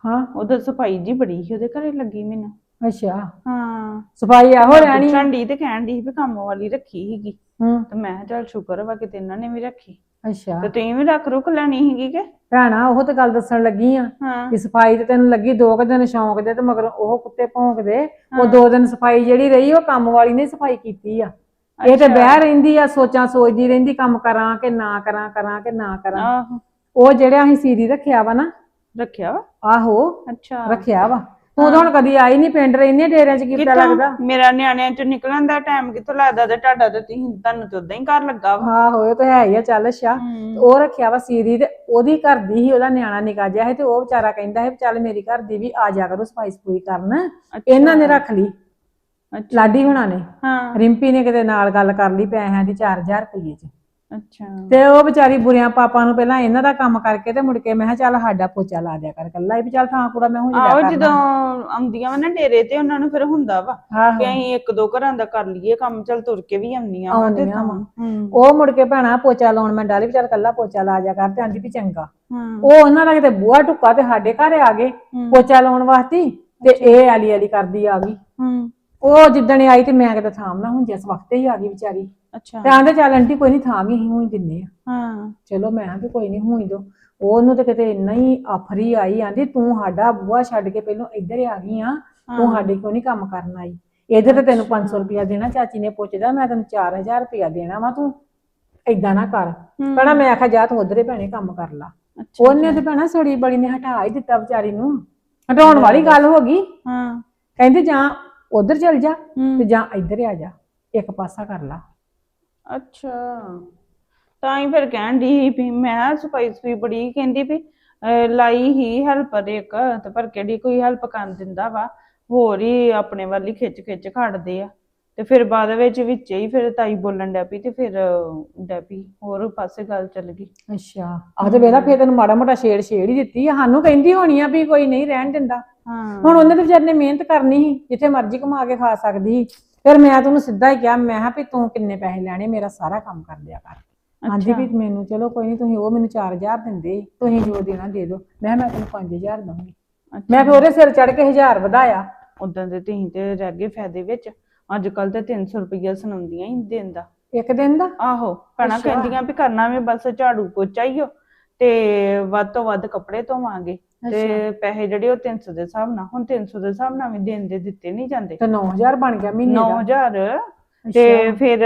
B: ਹਾਂ
D: ਉਧਰ ਸਫ਼ਾਈ ਜੀ ਬੜੀ ਸੀ ਉਹਦੇ ਘਰੇ ਲੱਗੀ ਮੈਨੂੰ।
B: ਅੱਛਾ।
D: ਹਾਂ।
B: ਸਫ਼ਾਈ ਆਹੋ ਰਹਿਣੀ
D: ਦੀ ਤੇ ਕਹਿਣ ਦੀ ਵੀ ਕੰਮ ਵਾਲੀ ਰੱਖੀ ਸੀਗੀ।
B: ਹੂੰ।
D: ਤੇ ਮੈਂ ਕਿਹਾ ਚੱਲ ਸ਼ੁਕਰ ਵਾ ਕਿਤੇ ਇਹਨਾਂ ਨੇ ਵੀ ਰੱਖੀ।
B: ਅੱਛਾ।
D: ਤੇ ਤੁਸੀਂ ਵੀ ਰੱਖ ਰੁਕ ਲੈਣੀ ਸੀਗੀ ਕਿ?
B: ਭੈਣਾ ਉਹ ਤੇ ਗੱਲ ਦੱਸਣ ਲੱਗੀ ਆ
D: ਹਾਂ।
B: ਕਿ ਸਫ਼ਾਈ ਤੇ ਤੈਨੂੰ ਲੱਗੀ ਦੋ ਕੁ ਦਿਨ ਸ਼ੌਂਕ ਦੇ ਤੇ ਮਗਰ ਉਹ ਕੁੱਤੇ ਭੌਂਕਦੇ ਉਹ ਦੋ ਦਿਨ ਸਫ਼ਾਈ ਜਿਹੜੀ ਰਹੀ ਉਹ ਕੰਮ ਵਾਲੀ ਨੇ ਸਫ਼ਾਈ ਕੀਤੀ ਆ। ਇਹ ਤੇ ਬਹਿ ਰਹਿੰਦੀ ਆ ਸੋਚਾਂ ਸੋਚਦੀ ਰਹਿੰਦੀ ਕੰਮ ਕਰਾਂ ਕਿ ਨਾ ਕਰਾਂ ਕਰਾਂ ਕਿ ਨਾ ਕਰਾਂ।
D: ਆਹੋ।
B: ਉਹ ਜਿਹੜਾ ਅਸੀਂ ਸੀਰੀ ਰੱਖਿਆ ਵਾ ਨਾ
D: ਰੱਖਿਆ ਵਾ?
B: ਆਹੋ
D: ਅੱਛਾ।
B: ਰੱਖਿਆ ਵਾ। ਤੂੰ ਤਾਂ ਹੁਣ ਕਦੀ ਆਈ ਨਹੀਂ ਪਿੰਡ ਰਹਿੰਦੀ ਡੇਰਿਆਂ 'ਚ ਕਿੱਦਾਂ ਲੱਗਦਾ
D: ਕਿੱਥੋਂ? ਮੇਰਾ ਨਿਆਣਿਆਂ ਚ ਨਿਕਲਣ ਦਾ ਟਾਈਮ ਕਿੱਥੋਂ ਲੱਗਦਾ ਤੇ ਤੁਹਾਡਾ ਤੇ ਤੁਸੀਂ ਤੁਹਾਨੂੰ ਤੇ ਉਦਾਂ ਹੀ ਘਰ ਲੱਗਾ ਵਾ।
B: ਆਹੋ ਇਹ ਤਾਂ ਹੈ ਹੀ ਆ ਚੱਲ ਅੱਛਾ। ਉਹ ਰੱਖਿਆ ਵਾ ਸੀਰੀ ਤੇ ਉਹਦੀ ਘਰ ਦੀ ਹੀ ਉਹਦਾ ਨਿਆਣਾ ਨਿਕਾ ਜਿਹਾ ਸੀ ਤੇ ਉਹ ਵਿਚਾਰਾ ਕਹਿੰਦਾ ਹੈ ਚੱਲ ਮੇਰੀ ਘਰ ਦੀ ਵੀ ਆ ਜਾ ਕਰੋ ਸਫ਼ਾਈ ਸਫੂਈ ਕਰਨ। ਇਹਨਾਂ ਨੇ ਰੱਖ ਲਈ।
D: ਅੱਛਾ।
B: ਲਾਡੀ ਹੁਣਾਂ ਨੇ।
D: ਹਾਂ।
B: ਰਿੰਪੀ ਨੇ ਕਿਤੇ ਨਾਲ ਗੱਲ ਕਰ ਲਈ ਪੈਸਿਆਂ ਦੀ 4000 ਰੁਪਏ ਚ।
D: ਅੱਛਾ।
B: ਤੇ ਉਹ ਵਿਚਾਰੀ ਬੁਰਿਆਂ ਪਾਪਾ ਨੂੰ ਪਹਿਲਾਂ ਇਹਨਾਂ ਦਾ ਕੰਮ ਕਰਕੇ ਤੇ ਮੁੜ ਕੇ ਮੈਂ ਕਿਹਾ ਚੱਲ ਸਾਡਾ ਪੋਚਾ ਲਾ ਦਿਆ ਕਰ ਕੱਲਾ ਹੀ ਵੀ ਚੱਲ ਥਾਂ ਕੂੜਾ ਮੈਂ ਹੁਣ ਜਾ
D: ਆਹੋ। ਜਦੋਂ ਆਉਂਦੀਆਂ ਵਾ ਨਾ ਡੇਰੇ ਤੇ ਉਹਨਾਂ ਨੂੰ ਫਿਰ ਹੁੰਦਾ ਵਾ ਕਿ ਅਸੀਂ ਇੱਕ ਦੋ ਘਰਾਂ ਦਾ ਕਰ ਲਈਏ ਕੰਮ ਚੱਲ ਤੁਰ ਕੇ ਵੀ ਆਉਂਦੀਆਂ ਵਾ ਤੇ ਤਾਂ। ਹੂੰ।
B: ਉਹ ਮੁੜ ਕੇ ਭੈਣਾ ਪੋਚਾ ਲਾਉਣ ਮੈਂ ਡਾਲੀ ਵੀ ਚੱਲ ਕੱਲਾ ਪੋਚਾ ਲਾ ਜਾ ਕਰ ਤੇ ਆਂਦੀ ਵੀ ਚੰਗਾ।
D: ਹੂੰ।
B: ਉਹ ਉਹਨਾਂ ਦਾ ਕਿਤੇ ਬੂਹਾ ਟੁੱਕਾ ਤੇ ਸਾਡੇ ਘਰ ਆ ਗਏ ਪੋਚਾ ਲਾਉਣ ਵਾਸਤੇ ਤੇ ਇਹ ਆਲੀ ਆਲੀ ਕਰਦੀ ਆ ਗਈ
D: ਹੂੰ।
B: ਉਹ ਜਿੱਦਣ ਆਈ ਤੇ ਮੈਂ ਕਿਤੇ ਥਾਮ ਨਾ ਹੁਣ ਜਿਸ ਵਕਤ ਹੀ ਆ ਗਈ ਵਿਚਾਰੀ।
D: ਅੱਛਾ।
B: ਤੇ ਆਂਦੇ ਚੱਲ ਆਂਟੀ ਕੋਈ ਨਹੀਂ ਥਾਮ ਹੀ ਅਸੀਂ ਹੁਣ ਦਿੰਨੇ ਆ।
D: ਹਾਂ।
B: ਚਲੋ ਮੈਂ ਕਿਹਾ ਵੀ ਕੋਈ ਨਹੀਂ ਹੋਈ ਦੋ। ਉਹਨੂੰ ਤੇ ਕਿਤੇ ਇੰਨਾ ਹੀ ਆਫਰੀ ਆਈ ਆਂਦੀ ਤੂੰ ਸਾਡਾ ਬੂਹਾ ਛੱਡ ਕੇ ਪਹਿਲਾਂ ਇੱਧਰ ਆ ਗਈ ਆ ਤੂੰ ਸਾਡੇ ਕਿਉਂ ਨਹੀਂ ਕੰਮ ਕਰਨ ਆਈ? ਇਹਦੇ ਤੇ ਤੈਨੂੰ 500 ਰੁਪਇਆ ਦੇਣਾ ਚਾਚੀ ਨੇ ਪੁੱਛਦਾ ਮੈਂ ਤੈਨੂੰ 4000 ਰੁਪਇਆ ਦੇਣਾ ਵਾ ਤੂੰ ਏਦਾਂ ਨਾ ਕਰ। ਭੈਣਾ ਮੈਂ ਆਖਿਆ ਜਾ ਤੂੰ ਉਧਰੇ ਭੈਣੇ ਕੰਮ ਕਰ ਲਾ। ਉਹਨੇ ਤੇ ਭੈਣਾ ਸੜੀ ਬੜੀ ਨੇ ਹਟਾ ਹੀ ਦਿੱਤਾ ਵਿਚਾਰੀ ਨੂੰ। ਹਟਾਉਣ ਵਾਲੀ ਗੱਲ ਹੋ ਗਈ।
D: ਹਾਂ।
B: ਕਹਿੰਦੇ ਜਾਂ ਉਧਰ ਚਲ ਜਾ। ਤੇ ਜਾਂ ਇੱਧਰ ਆ ਜਾ ਇੱਕ ਪਾਸਾ ਕਰ ਲਾ।
D: ਅੱਛਾ। ਤਾਂ ਹੀ ਫਿਰ ਕਹਿਣ ਦੀ ਵੀ ਮੈਂ ਸਫ਼ਾਈ ਸਫ਼ਾਈ ਬੜੀ ਕਹਿੰਦੀ ਵੀ ਅਹ, ਲਾਈ ਹੀ ਹੈਲਪਰ ਇੱਕ ਤੇ ਪਰ ਕਿਹੜੀ ਕੋਈ ਹੈਲਪ ਕਰਨ ਦਿੰਦਾ ਵਾ ਹੋਰ ਹੀ ਆਪਣੇ ਵੱਲ ਹੀ ਖਿੱਚ ਖਿੱਚ ਖੜਦੇ ਆ। ਤੇ ਫਿਰ ਬਾਅਦ ਵਿੱਚ ਵਿੱਚ ਹੀ ਫਿਰ ਤਾਈ ਬੋਲਣ ਡੈ ਪਈ ਤੇ ਫਿਰ ਅਹ, ਡੈ ਪਈ ਹੋਰ ਪਾਸੇ ਗੱਲ ਚੱਲ ਗਈ।
B: ਅੱਛਾ। ਆਹ ਤੇ ਵੇਲਾ ਫੇਰ ਤੈਨੂੰ ਮਾੜਾ ਮੋਟਾ ਛੇੜ ਛੇੜ ਹੀ ਦਿੱਤੀ ਆ। ਸਾਨੂੰ ਕਹਿੰਦੀ ਹੋਣੀ ਆ ਵੀ ਕੋਈ ਨਹੀਂ ਰਹਿਣ ਦਿੰਦਾ।
D: ਹਾਂ।
B: ਹੁਣ ਉਹਨੇ ਤੇ ਵਿਚਾਰੇ ਨੇ ਮਿਹਨਤ ਕਰਨੀ ਸੀ ਜਿੱਥੇ ਮਰਜ਼ੀ ਕਮਾ ਕੇ ਖਾ ਸਕਦੀ ਸੀ। ਫਿਰ ਮੈਂ ਤੈਨੂੰ ਸਿੱਧਾ ਹੀ ਕਿਹਾ ਮੈਂ ਕਿਹਾ ਵੀ ਤੂੰ ਕਿੰਨੇ ਪੈਸੇ ਲੈਣੇ ਮੇਰਾ ਸਾਰਾ ਕੰਮ ਕਰ ਦਿਆ ਕਰ। ਹਾਂਜੀ ਵੀ ਮੈਨੂੰ ਚਲੋ ਕੋਈ ਨਹੀਂ ਤੁਸੀਂ ਉਹ ਮੈਨੂੰ 4000 ਦਿੰਦੇ ਤੁਸੀਂ ਜੋ ਦੇਣਾ ਦੇ ਦਿਓ। ਮੈਂ ਕਿਹਾ ਮੈਂ ਤੈਨੂੰ 5000 ਦਊਂਗੀ। ਮੈਂ ਫਿਰ ਉਹਦੇ ਸਿਰ ਚੜ ਕੇ 1000 ਵਧਾਇਆ।
D: ਉਦਾਂ ਦੇ ਤੁਸੀਂ ਤੇ ਰਹਿ ਗਏ ਫਾਇਦੇ ਵਿੱਚ। ਅੱਜ ਕੱਲ ਤੇ 300 ਰੁਪਈਆ ਸੁਣਾਉਂਦੀਆਂ ਹੀ ਦਿਨ ਦਾ।
B: ਇੱਕ ਦਿਨ ਦਾ?
D: ਆਹੋ ਭੈਣਾਂ ਕਹਿੰਦੀਆਂ ਵੀ ਕਰਨਾ ਵੀ ਬਸ ਝਾੜੂ ਪੋਚਾ ਹੀ ਤੇ ਵੱਧ ਤੋਂ ਵੱਧ ਕੱਪੜੇ ਧੋਵਾਂਗੇ। ਤੇ ਪੈਸੇ ਜਿਹੜੇ ਉਹ 300 ਦੇ ਹਿਸਾਬ ਨਾਲ ਹੁਣ 300 ਦੇ ਹਿਸਾਬ ਨਾਲ ਵੀ ਦਿਨ ਦੇ ਦਿੱਤੇ ਨਹੀਂ ਜਾਂਦੇ।
B: ਤੇ 9000 ਬਣ ਗਿਆ ਮਹੀਨੇ ਦਾ।
D: 9000 ਤੇ ਫਿਰ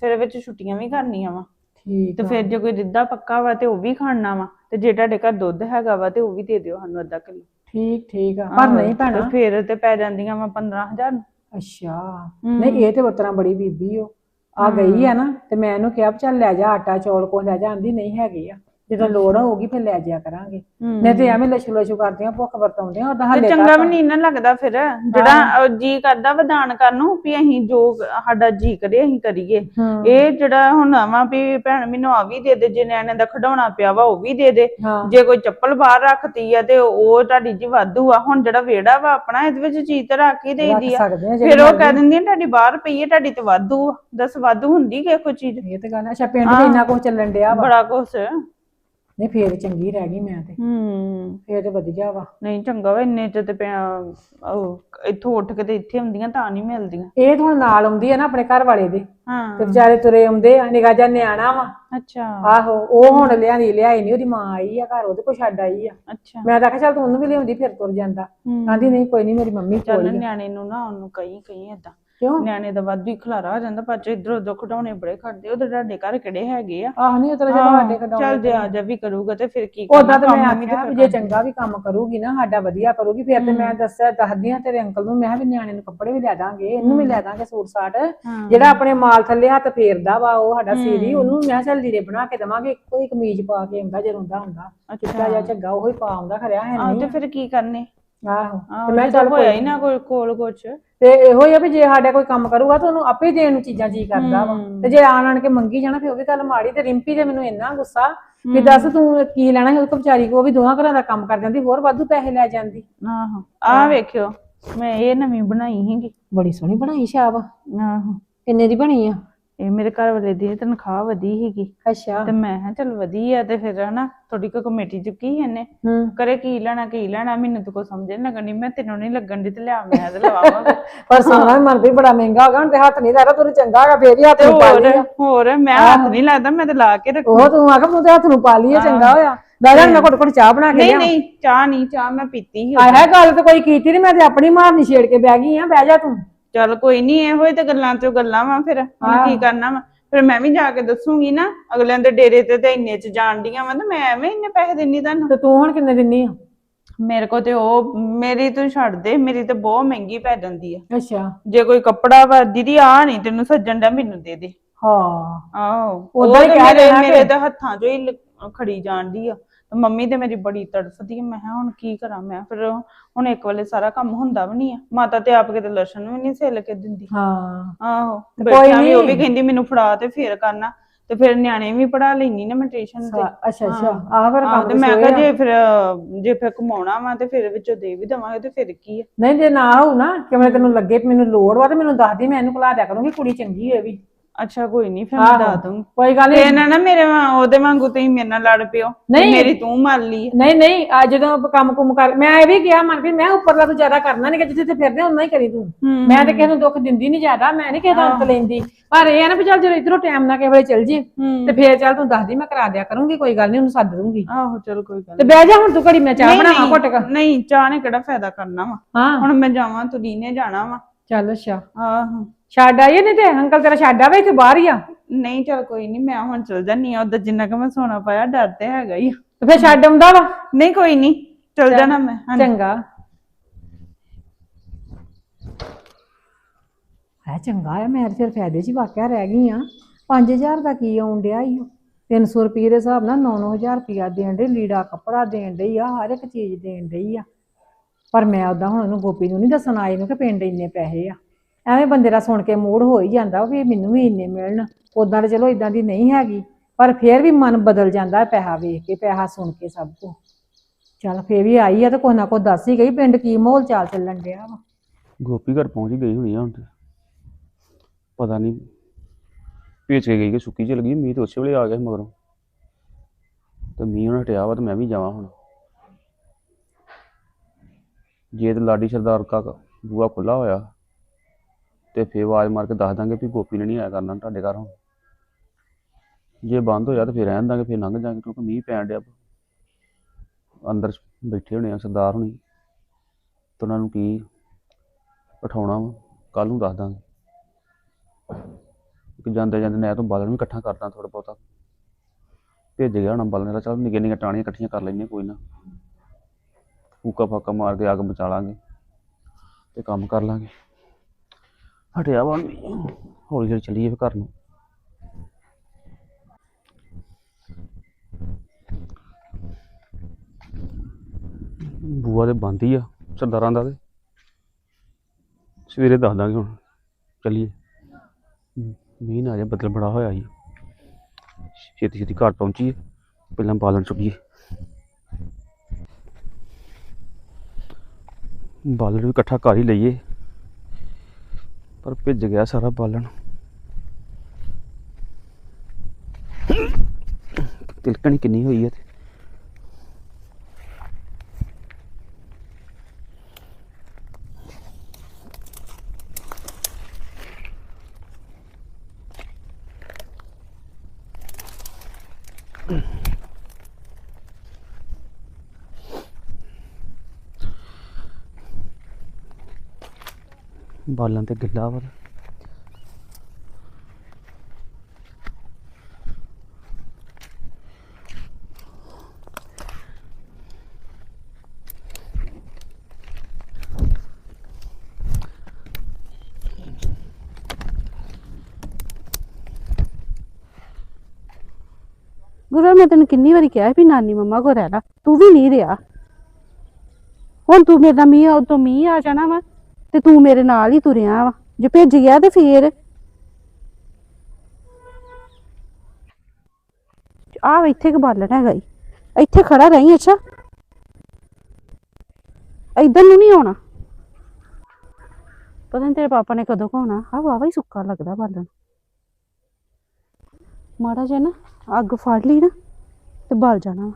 D: ਫਿਰ ਵਿੱਚ ਛੁੱਟੀਆਂ ਵੀ ਕਰਨੀਆਂ ਵਾ।
B: ਠੀਕ
D: ਤੇ ਫਿਰ ਜੇ ਕੋਈ ਰਿੱਧਾ ਪੱਕਾ ਵਾ ਤੇ ਉਹ ਵੀ ਖਾਣਾ ਵਾ। ਤੇ ਜੇ ਤੁਹਾਡੇ ਘਰ ਦੁੱਧ ਹੈਗਾ ਵਾ ਤੇ ਉਹ ਵੀ ਦੇ ਦਿਓ ਸਾਨੂੰ ਅੱਧਾ ਕਿਲੋ।
B: ਠੀਕ ਠੀਕ ਆ। ਪਰ ਨਹੀਂ ਭੈਣਾ।
D: ਫਿਰ ਤੇ ਪੈ ਜਾਂਦੀਆਂ ਵਾ 15000 ਨੂੰ।
B: ਅੱਛਾ। ਨਹੀਂ ਇਹ ਤੇ ਉਤਰਾ ਬੜੀ ਬੀਬੀ ਓ। ਆ ਗਈ ਆ ਨਾ ਤੇ ਮੈਂ ਇਹਨੂੰ ਕਿਹਾ ਚੱਲ ਲੈ ਜਾ ਆਟਾ ਚੌਲ ਕੋ ਲੈ ਜਾ। ਆਂਦੀ ਨਹੀਂ ਹੈਗੇ ਆ। ਜਦੋਂ ਲੋੜ ਹੋਊਗੀ ਫਿਰ ਲੈ ਜਾਇਆ ਕਰਾਂਗੇ। ਨਹੀਂ ਤੇ ਐਵੇਂ ਲਛੂ ਲਛੂ ਕਰਦੀਆਂ ਭੁੱਖ ਵਰਤਾਉਂਦੇ ਆ ਉਦਾਂ
D: ਤੇ
B: ਹੱਲੇ
D: ਚੰਗਾ ਵੀ ਨਹੀਂ ਨਾ ਲੱਗਦਾ ਫਿਰ। ਜਿਹੜਾ ਜੀ ਕਰਦਾ ਵਿਧਾਨ ਕਰਨ ਨੂੰ ਵੀ ਅਸੀਂ ਜੋ ਸਾਡਾ ਜੀ ਕਰੇ ਅਸੀਂ ਕਰੀਏ।
B: ਹੂੰ।
D: ਇਹ ਜਿਹੜਾ ਹੁਣ ਆਵਾਂ ਵੀ ਭੈਣ ਮੈਨੂੰ ਆ ਵੀ ਦੇ ਦੇ ਜੇ ਨਿਆਣੇ ਦਾ ਖਿਡੌਣਾ ਪਿਆ ਵਾ ਉਹ ਵੀ ਦੇ ਦੇ।
B: ਹਾਂ।
D: ਜੇ ਕੋਈ ਚੱਪਲ ਬਾਹਰ ਰੱਖਤੀ ਆ ਤੇ ਉਹ ਤੁਹਾਡੀ ਜੀ ਵਾਧੂ ਆ। ਹੁਣ ਜਿਹੜਾ ਵਿਹੜਾ ਵਾ ਆਪਣਾ ਇਹਦੇ ਵਿੱਚ ਚੀਜ਼ ਤਾਂ ਰੱਖ ਹੀ ਦੇਈਦੀ ਆ।
B: ਸਕਦੇ ਆ
D: ਫਿਰ ਉਹ ਕਹਿ ਦਿੰਦੀ ਆ ਤੁਹਾਡੀ ਬਾਹਰ ਪਈ ਹੈ ਤੁਹਾਡੀ ਤੇ ਵਾਧੂ ਆ। ਦੱਸ ਵਾਧੂ ਹੁੰਦੀ ਕਿ ਕੋਈ ਚੀਜ਼?
B: ਇਹ ਤੇ ਗੱਲ ਆ। ਅੱਛਾ ਪਿੰਡ 'ਚ ਇੰਨਾ ਕੁਝ ਚੱਲਣ ਡਿਆ ਵਾ।
D: ਬੜਾ ਕੁਛ।
B: ਨਹੀਂ ਫੇਰ ਚੰਗੀ ਰਹਿ ਗਈ ਮੈਂ ਤੇ।
D: ਹੂੰ।
B: ਫੇਰ ਤੇ ਵਧੀਆ ਵਾ।
D: ਨਹੀਂ ਚੰਗਾ ਵਾ ਇੰਨੇ ਚ ਤੇ ਪਿਆ- ਉਹ ਇੱਥੋਂ ਉੱਠ ਕੇ ਤੇ ਇੱਥੇ ਹੁੰਦੀਆਂ ਤਾਂ ਨਹੀਂ ਮਿਲਦੀਆਂ।
B: ਇਹ ਤਾਂ ਹੁਣ ਨਾਲ ਆਉਂਦੀ ਆ ਨਾ ਆਪਣੇ ਘਰ ਵਾਲੇ ਦੇ।
D: ਹਾਂ।
B: ਤੇ ਵਿਚਾਰੇ ਤੁਰੇ ਆਉਂਦੇ ਆ ਨਿਗਾਹ ਜਾ ਨਿਆਣਾ ਵਾ।
D: ਅੱਛਾ।
B: ਆਹੋ ਉਹ ਹੁਣ ਲਿਆਂਦੀ ਲਿਆਈ ਨਹੀਂ ਉਹਦੀ ਮਾਂ ਆਈ ਆ ਘਰ ਉਹਦੇ ਕੋਲ ਛੱਡ ਆਈ ਆ।
D: ਅੱਛਾ।
B: ਮੈਂ ਤਾਂ ਕਿਹਾ ਚੱਲ ਤੂੰ ਉਹਨੂੰ ਵੀ ਲਿਆਉਂਦੀ ਫਿਰ ਤੁਰ ਜਾਂਦਾ। ਕਹਿੰਦੀ ਨਹੀਂ ਕੋਈ ਨਹੀਂ ਮੇਰੀ ਮੰਮੀ ਕੋਲ
D: ਚੱਲ
B: ਹੀ ਆ।
D: ਨਿਆਣੇ ਨੂੰ ਨਾ ਉਹਨੂੰ ਕਈ ਕਈ ਏਦਾਂ।
B: ਕਿਉਂ?
D: ਨਿਆਣੇ ਦਾ ਵਾਧੂ ਹੀ ਖਲਾਰਾ ਹੋ ਜਾਂਦਾ ਬੱਚੇ ਇਧਰ ਉਧਰ ਖਡਾਉਣੇ ਬੜੇ ਖੜਦੇ ਉਹ ਤੁਹਾਡੇ ਘਰ ਕਿਹੜੇ ਹੈਗੇ ਆ।
B: ਆਹ ਨਹੀਂ ਉਤਰਾ ਜਦੋਂ ਸਾਡੇ ਕਢਾਉਣੇ
D: ਚੱਲ ਜੇ ਆ। ਜਾ ਵੀ ਕਰੂਗਾ ਤੇ ਫਿਰ ਕੀ
B: ਉਦਾਂ ਤਾਂ ਮੈਂ ਆਖਿਆ ਵੀ ਜੇ ਚੰਗਾ ਵੀ ਕੰਮ ਕਰੂਗੀ ਨਾ ਸਾਡਾ ਵਧੀਆ ਕਰੂਗੀ ਫਿਰ ਤੇ ਮੈਂ ਦੱਸਿਆ ਦੱਸਦੀ ਆ ਤੇਰੇ ਅੰਕਲ ਨੂੰ ਮੈਂ ਵੀ ਨਿਆਣੇ ਨੂੰ ਕੱਪੜੇ ਵੀ ਲੈ ਦਾਂਗੇ ਇਹਨੂੰ ਵੀ ਲੈ ਦਾਂਗੇ ਸੂਟ ਸਾਟ।
D: ਹਾਂ।
B: ਜਿਹੜਾ ਆਪਣੇ ਮਾਲ ਥੱਲੇ ਹੱਥ ਫੇਰਦਾ ਵਾ ਉਹ ਸਾਡਾ ਸੀਰੀ ਉਹਨੂੰ ਮੈਂ ਚੱਲ ਲੀੜੇ ਬਣਾ ਕੇ ਦਵਾਂਗੇ ਇੱਕੋ ਹੀ ਕਮੀਜ਼ ਪਾ ਕੇ ਆਉਂਦਾ ਜਦੋਂ ਹੁੰਦਾ। ਹੁੰਦਾ ਚਿੱਟਾ ਜਿਹਾ ਝੱਗਾ ਉਹੀ ਪਾ ਆਉਂਦਾ ਖਰਿਆ ਹੈ ਨਹੀਂ।
D: ਤੇ ਫਿਰ ਕੀ ਕਰਨੇ?
B: ਆਹੋ ਤੇ ਮੈਂ
D: ਚੱਲ ਹੋਇਆ ਹੀ ਨਾ ਕੋਈ ਕੋਲ ਕੁਛ।
B: ਤੇ ਇਹੋ ਹੀ ਆ ਵੀ ਜੇ ਸਾਡੇ ਕੋਈ ਕੰਮ ਕਰੂਗਾ ਤਾਂ ਉਹਨੂੰ ਆਪੇ ਦੇਣ ਨੂੰ ਚੀਜ਼ਾਂ ਜੀ ਕਰਦਾ ਵਾ। ਤੇ ਜੇ ਆਣ ਆਣ ਕੇ ਮੰਗੀ ਜਾਣਾ ਫਿਰ ਉਹ ਵੀ ਗੱਲ ਮਾੜੀ ਤੇ ਰਿੰਪੀ ਦੇ ਮੈਨੂੰ ਇੰਨਾ ਗੁੱਸਾ ਵੀ ਦੱਸ ਤੂੰ ਕੀ ਲੈਣਾ ਸੀ? ਉਹ ਕੋਲ ਵਿਚਾਰੀ ਕੋ ਉਹ ਵੀ ਦੋਹਾਂ ਘਰਾਂ ਦਾ ਕੰਮ ਕਰ ਜਾਂਦੀ ਹੋਰ ਵਾਧੂ ਪੈਸੇ ਲੈ ਜਾਂਦੀ।
D: ਆਹੋ ਆਹ। ਵੇਖਿਓ ਮੈਂ ਇਹ ਨਵੀਂ ਬਣਾਈ ਸੀਗੀ।
B: ਬੜੀ ਸੋਹਣੀ ਬਣਾਈ ਸ਼ਾਬ।
D: ਆਹੋ।
B: ਕਿੰਨੇ ਦੀ ਬਣੀ ਆ?
D: ਇਹ ਮੇਰੇ ਘਰ ਵਾਲੇ ਦੀ ਤਨਖਾਹ ਵਧੀ ਸੀਗੀ।
B: ਅੱਛਾ।
D: ਤੇ ਮੈਂ ਕਿਹਾ ਚੱਲ ਵਧੀਆ ਤੇ ਫਿਰ ਹਨਾ ਥੋੜੀ ਕੁ ਕਮੇਟੀ ਚੁੱਕੀ ਇਹਨੇ?
B: ਹੂੰ।
D: ਕਰੇ ਕੀ ਲੈਣਾ ਕੀ ਲੈਣਾ ਮੈਨੂੰ ਤਾਂ ਕੋਈ ਸਮਝ ਨਹੀਂ ਲੱਗਣੀ। ਮੈਂ ਤੈਨੂੰ ਨਹੀਂ ਲੱਗਣ ਦੀ ਤੇ ਲਿਆ ਮੈਂ ਤੇ ਲਵਾਵਾਂ।
B: ਪਰ ਸੋਨਾ ਮਨ ਵੀ ਬੜਾ ਮਹਿੰਗਾ ਹੋ ਗਿਆ ਹੁਣ ਤੇ ਹੱਥ ਨਹੀਂ ਦਾਰਾ ਤੂੰ ਚੰਗਾ ਹੈਗਾ ਫੇਰ ਹੀ ਹੱਥ ਨੂੰ ਪਾ
D: ਹੋਰ
B: ਲਈ ਆ।
D: ਹੋਰ ਮੈਂ ਹੱਥ ਨਹੀਂ ਲੱਗਦਾ ਮੈਂ ਤੇ ਲਾ ਕੇ ਰੱਖ।
B: ਉਹ ਤੂੰ ਆਖਾ ਤੂੰ ਤੇ ਹੱਥ ਨੂੰ ਪਾ ਲਈ ਆ, ਚੰਗਾ ਹੋਇਆ। ਜਾ ਮੈਂ ਘੁੱਟ ਘੁੱਟ ਚਾਹ ਬਣਾ ਕੇ
D: ਨਹੀਂ
B: ਲਿਆ
D: ਨਹੀਂ ਚਾਹ ਨਹੀਂ ਚਾਹ ਮੈਂ ਪੀਤੀ
B: ਹੈ ਗੱਲ ਤੇ ਕੋਈ ਕੀਤੀ ਨਹੀਂ ਮੈਂ ਤੇ ਆਪਣੀ ਮਾਰਨੀ ਛੇੜ ਕੇ ਬਹਿ ਗਈ ਆ ਬਹਿ ਜਾ ਤੂੰ।
D: ਚੱਲ ਕੋਈ ਨਹੀਂ ਇਹੋ ਹੀ ਤੇ ਗੱਲਾਂ ਚੋਂ ਗੱਲਾਂ ਵਾ ਫਿਰ। ਹੁਣ ਕੀ ਕਰਨਾ ਵਾ? ਫਿਰ ਮੈਂ ਵੀ ਜਾ ਕੇ ਦੱਸੂਗੀ ਨਾ ਅਗਲਿਆਂ ਦੇ ਡੇਰੇ ਤੇ ਤੇ ਇੰਨੇ ਚ ਜਾਣਦੀਆਂ ਵਾ ਤੇ ਮੈਂ ਐਵੇਂ ਇੰਨੇ ਪੈਸੇ ਦਿੰਨੀ ਤੁਹਾਨੂੰ।
B: ਤੇ ਤੂੰ ਹੁਣ ਕਿੰਨੇ ਦਿੰਨੀ ਆ?
D: ਮੇਰੇ ਕੋ ਤੇ ਉਹ ਮੇਰੀ ਤੂੰ ਛੱਡ ਦੇ ਮੇਰੀ ਤੇ ਬਹੁਤ ਮਹਿੰਗੀ ਪੈ ਜਾਂਦੀ ਆ।
B: ਅੱਛਾ।
D: ਜੇ ਕੋਈ ਕੱਪੜਾ ਵਾ ਦੀਦੀ ਆ ਨਹੀਂ ਤੈਨੂੰ ਸੱਜਣ ਦਾ ਮੈਨੂੰ ਦੇ ਦੇ।
B: ਹਾਂ।
D: ਆਹੋ
B: ਉੱਦਾਂ ਹੀ
D: ਤੇ
B: ਕਹਿ
D: ਮੇਰੇ ਮੇਰੇ ਤਾਂ ਹੱਥਾਂ 'ਚੋਂ ਹੀ ਲ- ਖੜੀ ਜਾਂਦੀ ਆ। ਤੇ ਮੰਮੀ ਤੇ ਮੇਰੀ ਬੜੀ ਤੜਫਦੀ ਮੈਂ ਕਿਹਾ ਹੁਣ ਕੀ ਕਰਾਂ? ਮੈਂ ਫਿਰ ਹੁਣ ਇੱਕ ਵੇਲੇ ਸਾਰਾ ਕੰਮ ਹੁੰਦਾ ਵੀ ਨਹੀਂ ਆ। ਮਾਤਾ ਤੇ ਆਪ ਕਿਤੇ ਲਸਣ ਵੀ ਨਹੀਂ ਸੇਲ ਕੇ ਦਿੰਦੀ।
B: ਹਾਂ।
D: ਆਹੋ
B: ਕੋਈ
D: ਵੀ ਉਹ ਵੀ। ਕਹਿੰਦੀ ਮੈਨੂੰ ਫੜਾ ਤੇ ਫੇਰ ਕਰਨਾ। ਤੇ ਫਿਰ ਨਿਆਣੇ ਵੀ ਪੜਾ ਲੈਣੀ ਨਾ ਮੈਂ ਟਿਊਸ਼ਨ ਤੇ
B: ਅੱਛਾ ਅੱਛਾ। ਆਹ ਫਿਰ
D: ਆਹ
B: ਕੰਮ
D: ਤੇ ਮੈਂ ਕਿਹਾ। ਜੇ ਫਿਰ ਜੇ ਫਿਰ ਕਮਾਉਣਾ ਵਾ ਤੇ ਫਿਰ ਵਿੱਚੋਂ ਦੇ ਵੀ ਦਵਾਂਗੇ ਤੇ ਫਿਰ ਕੀ ਆ?
B: ਨਹੀਂ ਜੇ ਨਾ ਹੋਊ ਨਾ ਕਿਵੇਂ ਤੈਨੂੰ ਲੱਗੇ ਵੀ ਮੈਨੂੰ ਲੋੜ ਵਾ ਤੇ ਮੈਨੂੰ ਦੱਸ ਦੀ ਮੈਂ ਇਹਨੂੰ ਖਲਾ ਦਿਆ ਕਰੂੰਗੀ ਕੁੜੀ ਚੰਗੀ ਹੋਏ ਵੀ।
D: ਅੱਛਾ ਕੋਈ ਨਹੀਂ ਫਿਰ ਮੈਂ
B: ਆਹੋ।
D: ਦੱਸ ਦੂੰਗੀ
B: ਕੋਈ ਗੱਲ
D: ਤੇ
B: ਨਹੀਂ
D: ਨਾ ਨਾ ਮੇਰੇ ਵਾਂ- ਉਹਦੇ ਵਾਂਗੂ ਤੁਸੀਂ ਮੇਰੇ ਨਾਲ ਲੜ ਪਿਓ
B: ਨਹੀਂ।
D: ਮੇਰੀ ਤੂੰ ਮੰਨ ਲਈ।
B: ਨਹੀਂ ਨਹੀਂ ਆ ਜਦੋਂ ਕੰਮ ਕੁਮ ਕਰ ਮੈਂ ਇਹ ਵੀ ਕਿਹਾ ਮਨਪ੍ਰੀਤ ਮੈਂ ਕਿਹਾ ਉੱਪਰਲਾ ਤੂੰ ਜ਼ਿਆਦਾ ਕਰਨਾ ਨਹੀਂ ਕਿ ਜਿੱਥੇ ਫਿਰਦੇ ਉਹਨਾਂ ਹੀ ਕਰੀ ਤੂੰ।
D: ਹੂੰ।
B: ਮੈਂ ਤੇ ਕਿਸੇ ਨੂੰ ਦੁੱਖ ਦਿੰਦੀ ਨਹੀਂ ਜ਼ਿਆਦਾ ਮੈਂ ਨਹੀਂ ਕਿਸੇ ਦਾ ਅੰਤ ਲੈਂਦੀ। ਪਰ ਇਹ ਆ ਨਾ ਵੀ ਚੱਲ ਜਦੋਂ ਇਧਰੋਂ ਟਾਈਮ ਨਾਲ ਕਿਸੇ ਵੇਲੇ ਚੱਲ ਜੀ। ਤੇ ਫੇਰ ਚੱਲ ਤੂੰ ਦੱਸਦੀ ਮੈਂ ਕਰਾ ਦਿਆ ਕਰੂੰਗੀ ਕੋਈ ਗੱਲ ਨਹੀਂ ਉਹਨੂੰ ਸੱਦ ਦੂੰਗੀ
D: ਆਹੋ ਚਲ ਕੋਈ ਗੱਲ
B: ਤੇ ਬਹਿ ਜਾ ਹੁਣ ਤੂੰ ਘੜੀ ਮੈਂ ਚਾਹ
D: ਨਹੀਂ,
B: ਬਣਾਵਾਂ ਘੁੱਟ ਕੇ।
D: ਨਹੀਂ ਚਾਹ ਨੇ ਕਿਹੜਾ ਫਾਇਦਾ ਕਰਨਾ ਵਾ?
B: ਹਾਂ।
D: ਹੁਣ ਮੈਂ ਜਾਵਾਂ ਤੁਰੀ ਨੇ ਜਾਣਾ ਵਾ।
B: ਚੱਲ ਅੱਛਾ।
D: ਆਹੋ।
B: ਛੱਡ ਆਈਏ ਨਹੀਂ ਤੇ? ਅੰਕਲ ਤੇਰਾ ਛੱਡ ਆਵੇ ਇੱਥੇ ਬਾਹਰ ਹੀ ਆ।
D: ਨਹੀਂ ਚਲ ਕੋਈ ਨਹੀਂ ਮੈਂ ਹੁਣ ਚਲ ਜਾਨੀ ਆ ਉਧਰ ਜਿੰਨਾ ਕਿ ਮੈਂ ਸੋਨਾ ਪਾਇਆ ਡਰ ਤੇ ਹੈਗਾ ਹੀ ਆ।
B: ਤੇ ਫਿਰ ਛੱਡ ਆਉਂਦਾ ਵਾ?
D: ਨਹੀਂ ਕੋਈ ਨਹੀਂ ਚਲ ਜਾਣਾ ਮੈਂ ਹਾਂਜੀ।
B: ਚੰਗਾ। ਹੈ ਚੰਗਾ ਆ ਮੈਂ ਫਿਰ ਫਾਇਦੇ 'ਚ ਹੀ ਵਾਕਿਆ ਰਹਿ ਗਈ ਆ। 5000 ਦਾ ਕੀ ਆਉਣ ਡਿਆ ਈ ਓ। 300 ਰੁਪਏ ਦੇ ਹਿਸਾਬ ਨਾਲ 9-9000 ਰੁਪਇਆ ਦੇਣ ਦੇ ਲੀੜਾ ਕੱਪੜਾ ਦੇਣ ਡਈ ਆ ਹਰ ਇੱਕ ਚੀਜ਼ ਦੇਣ ਡਈ ਆ। ਪਰ ਮੈਂ ਉਦਾਂ ਹੁਣ ਉਹਨੂੰ ਗੋਪੀ ਨੂੰ ਨਹੀਂ ਦੱਸਣ ਆਈ ਨੂੰ ਕਿ ਪਿੰਡ ਇੰਨੇ ਪੈਸੇ ਆ। ਐਵੇਂ ਬੰਦੇ ਦਾ ਸੁਣ ਕੇ ਮੂਡ ਹੋ ਹੀ ਜਾਂਦਾ ਵੀ ਮੈਨੂੰ ਵੀ ਇੰਨੇ ਮਿਲਣ। ਉਦਾਂ ਤੇ ਚਲੋ ਇਦਾਂ ਦੀ ਨਹੀਂ ਹੈਗੀ, ਪਰ ਫਿਰ ਵੀ ਮਨ ਬਦਲ ਜਾਂਦਾ ਪੈਸਾ ਵੇਖ ਕੇ, ਪੈਸਾ ਸੁਣ ਕੇ ਸਭ ਕੁਝ ਚੱਲ ਫੇਰ ਵੀ ਆਈ ਆ ਤੇ ਕੁਛ ਨਾ ਕੁਛ ਦੱਸ ਹੀ ਗਈ ਪਿੰਡ ਕੀ ਮਾਹੌਲ ਚਾਲ ਚੱਲਣ ਡਿਆ ਵਾ।
C: ਗੋਪੀ ਘਰ ਪਹੁੰਚ ਹੀ ਗਈ ਹੋਣੀ ਆ ਹੁਣ ਤੇ। ਪਤਾ ਨਹੀਂ ਭੇਜ ਕੇ ਗਈ ਕਿ ਸੁੱਕੀ ਚਲ ਗਈ, ਮੀਂਹ ਤੇ ਉਸੇ ਵੇਲੇ ਆ ਗਿਆ ਸੀ ਮਗਰੋਂ। ਤੇ ਮੀਂਹ ਹੁਣ ਹਟਿਆ ਵਾ ਤੇ ਮੈਂ ਵੀ ਜਾਵਾਂ ਹੁਣ। ਜੇ ਤੇ ਲਾਡੀ ਸਰਦਾਰ ਕਾ ਬੂਆ ਖੁੱਲਾ ਹੋਇਆ ਤੇ ਫੇਰ ਆਵਾਜ਼ ਮਾਰ ਕੇ ਦੱਸ ਦਾਂਗੇ ਵੀ ਗੋਪੀ ਨੇ ਨਹੀਂ ਆਇਆ ਕਰਨਾ ਤੁਹਾਡੇ ਘਰ ਹੁਣ। ਜੇ ਬੰਦ ਹੋਇਆ ਤਾਂ ਫੇਰ ਰਹਿਣ ਦਾਂਗੇ, ਫੇਰ ਲੰਘ ਜਾਾਂਗੇ ਕਿਉਂਕਿ ਮੀਂਹ ਪੈਣ ਡਿਆ। ਅੰਦਰ ਬੈਠੇ ਹੋਣੇ ਆ ਸਰਦਾਰ ਹੁਣੀ। ਤੇ ਉਹਨਾਂ ਨੂੰ ਕੀ ਉਠਾਉਣਾ ਵਾ ਕੱਲ ਨੂੰ ਦੱਸ ਦਾਂਗੇ। ਕਿ ਜਾਂਦੇ ਜਾਂਦੇ ਨਹਿਰ ਤੋਂ ਬਾਲਣ ਵੀ ਇਕੱਠਾ ਕਰਦਾ ਥੋੜਾ ਬਹੁਤਾ। ਭੇਜ ਗਿਆ ਹੋਣਾ ਬਾਲਣ ਦਾ ਚਲ ਨਿੱਕੀਆਂ ਨਿੱਕੀਆਂ ਟਾਣੀਆਂ ਇਕੱਠੀਆਂ ਕਰ ਲੈਣੀਆਂ ਕੋਈ ਨਾ। ਫੂਕਾ ਫਾਕਾ ਮਾਰ ਕੇ ਅੱਗ ਬਚਾ ਲਾਂਗੇ ਤੇ ਕੰਮ ਕਰ ਲਾਂਗੇ। ਹਟਿਆ ਵਾ ਹੌਲੀ ਹੌਲੀ ਚੱਲੀਏ ਫਿਰ ਘਰ ਨੂੰ। ਬੂਆ ਦੇ ਬੰਦ ਹੀ ਆ ਸਰਦਾਰਾਂ ਦਾ ਤੇ। ਸਵੇਰੇ ਦੱਸ ਦਾਂਗੇ ਹੁਣ, ਚੱਲੀਏ। ਮੀਂਹ ਨਾ ਆ ਜਾ ਬੱਦਲ ਬੜਾ ਹੋਇਆ ਜੀ ਛੇਤੀ ਛੇਤੀ ਘਰ ਪਹੁੰਚੀਏ, ਪਹਿਲਾਂ ਬਾਲਣ ਚੁੱਕੀਏ। ਬਾਲਣ ਵੀ ਇਕੱਠਾ ਕਰ ਹੀ ਲਈਏ। ਪਰ ਭਿੱਜ ਗਿਆ ਸਾਰਾ ਬਾਲਣ। ਤਿਲਕਣੀ ਕਿੰਨੀ ਹੋਈ ਹੈ ਤੇ ਬਾਲਣ ਤੇ ਗਿੱਲਾ ਵਾ
A: ਗੁਰੂ ਮੈਂ ਤੈਨੂੰ ਕਿੰਨੀ ਵਾਰੀ ਕਿਹਾ ਵੀ ਨਾਨੀ ਮੰਮਾ ਕੋ ਰਹਿ ਲਾ, ਤੂੰ ਵੀ ਨਹੀਂ ਰਿਹਾ। ਹੁਣ ਤੂੰ ਮੇਰੇ ਨਾਲ ਮੀਂਹ ਉਤੋਂ ਮੀਂਹ ਆ ਜਾਣਾ ਵਾ। ਤੇ ਤੂੰ ਮੇਰੇ ਨਾਲ ਹੀ ਤੁਰਿਆ ਵਾ। ਜੇ ਭੇਜ ਗਿਆ ਤੇ ਫੇਰ। ਆ ਇੱਥੇ ਕ ਬਾਲਣ ਹੈਗਾ ਈ। ਇੱਥੇ ਖੜਾ ਰਹੀਂ, ਅੱਛਾ। ਇਧਰ ਨੂੰ ਨਹੀਂ ਆਉਣਾ। ਪਤਾ ਨਹੀਂ ਤੇਰੇ ਪਾਪਾ ਨੇ ਕਦੋਂ ਕੁ ਆਉਣਾ। ਆ ਵਾਵਾ ਹੀ ਸੁੱਕਾ ਲੱਗਦਾ ਬਾਲਣ। ਮਾੜਾ ਜਿਹਾ ਨਾ ਅੱਗ ਫੜ ਲਈ ਨਾ ਤੇ ਬਲ ਜਾਣਾ ਵਾ।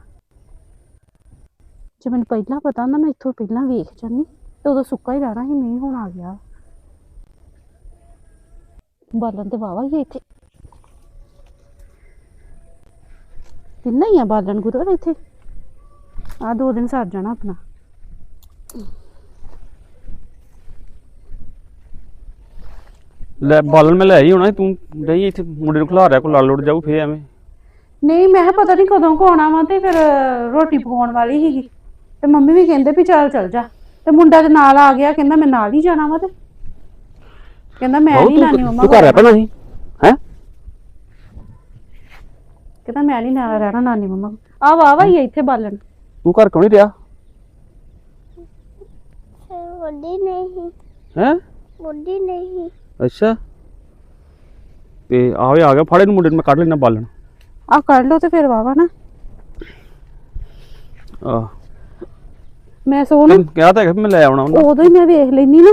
A: ਜੇ ਮੈਨੂੰ ਪਹਿਲਾਂ ਪਤਾ ਹੁੰਦਾ, ਮੈਂ ਇੱਥੋਂ ਪਹਿਲਾਂ ਵੇਖ ਜਾਂਦੀ। ਤੇ ਉਦੋਂ ਸੁੱਕਾ ਹੀ ਰਹਿਣਾ ਸੀ ਮੀਂਹ ਹੁਣ ਆ ਗਿਆ। ਬਾਲਣ ਤੇ ਵਾਵਾ ਹੀ ਆ ਇੱਥੇ। ਤਿੰਨਾ ਹੀ ਆ ਬਾਲਣ ਗੁਰੂ ਇੱਥੇ। ਆ ਦੋ ਦਿਨ ਸਰ ਜਾਣਾ ਆਪਣਾ।
C: ਲੈ ਬਾਲਣ ਮੈਂ ਲੈ ਆਈ ਹੋਣਾ ਸੀ, ਤੂੰ ਨਹੀਂ ਇੱਥੇ ਮੁੰਡੇ ਨੂੰ ਖਿਲਾ ਰਿਆ ਕੋ ਲੜ ਲੁੜ ਜਾਊ ਫੇਰ ਐਵੇਂ।
A: ਨਹੀਂ ਮੈਂ ਕਿਹਾ ਪਤਾ ਨਹੀਂ ਕਦੋਂ ਕੁ ਆਉਣਾ ਵਾ ਤੇ ਫਿਰ ਰੋਟੀ ਪਕਾਉਣ ਵਾਲੀ ਸੀਗੀ। ਤੇ ਮੰਮੀ ਵੀ ਕਹਿੰਦੇ ਵੀ ਚੱਲ ਚੱਲ ਜਾ। ਤੇ ਮੁੰਡਾ ਦੇ ਨਾਲ ਆ ਗਿਆ ਕਹਿੰਦਾ ਮੈਂ ਨਾਲ ਹੀ ਜਾਣਾ ਵਾ ਤੇ। ਕਹਿੰਦਾ ਮੈਂ ਨਹੀਂ ਨਾਨੀ ਮੰਮਾ
C: ਤੂੰ ਘਰ ਰਹਿ ਪੈਣਾ ਸੀ ਹੈ
A: ਕਹਿੰਦਾ ਮੈਂ ਨਹੀਂ ਨਾਲ ਰਹਿਣਾ ਨਾਨੀ ਮੰਮਾ। ਆ ਵਾ ਵਾ ਹੀ ਆ ਇੱਥੇ ਬਾਲਣ।
C: ਤੂੰ ਘਰ ਕਿਉਂ ਨਹੀਂ ਰਿਹਾ?
E: ਵੱਡੀ ਨਹੀਂ।
C: ਹੈ?
E: ਵੱਡੀ ਨਹੀਂ।
C: ਅੱਛਾ। ਤੇ ਆਵੇ ਆ ਗਿਆ ਫੜੇ ਨੂੰ ਮੁੰਡੇ ਨੂੰ ਮੈਂ ਕੱਢ ਲੈਣਾ ਬਾਲਣ।
A: ਆ ਕਰ ਲਓ ਤੇ ਫਿਰ ਵਾਵਾ ਨਾ।
C: ਆਹ।
A: ਮੈਂ ਸੋ ਨਾ।
C: ਤੈਨੂੰ ਕਿਹਾ ਤਾਂ ਹੈਗਾ ਵੀ ਮੈਂ ਲੈ ਆਉਣਾ ਉਹਨਾਂ।
A: ਉਦੋਂ ਹੀ ਮੈਂ ਵੇਖ ਲੈਣੀ ਨਾ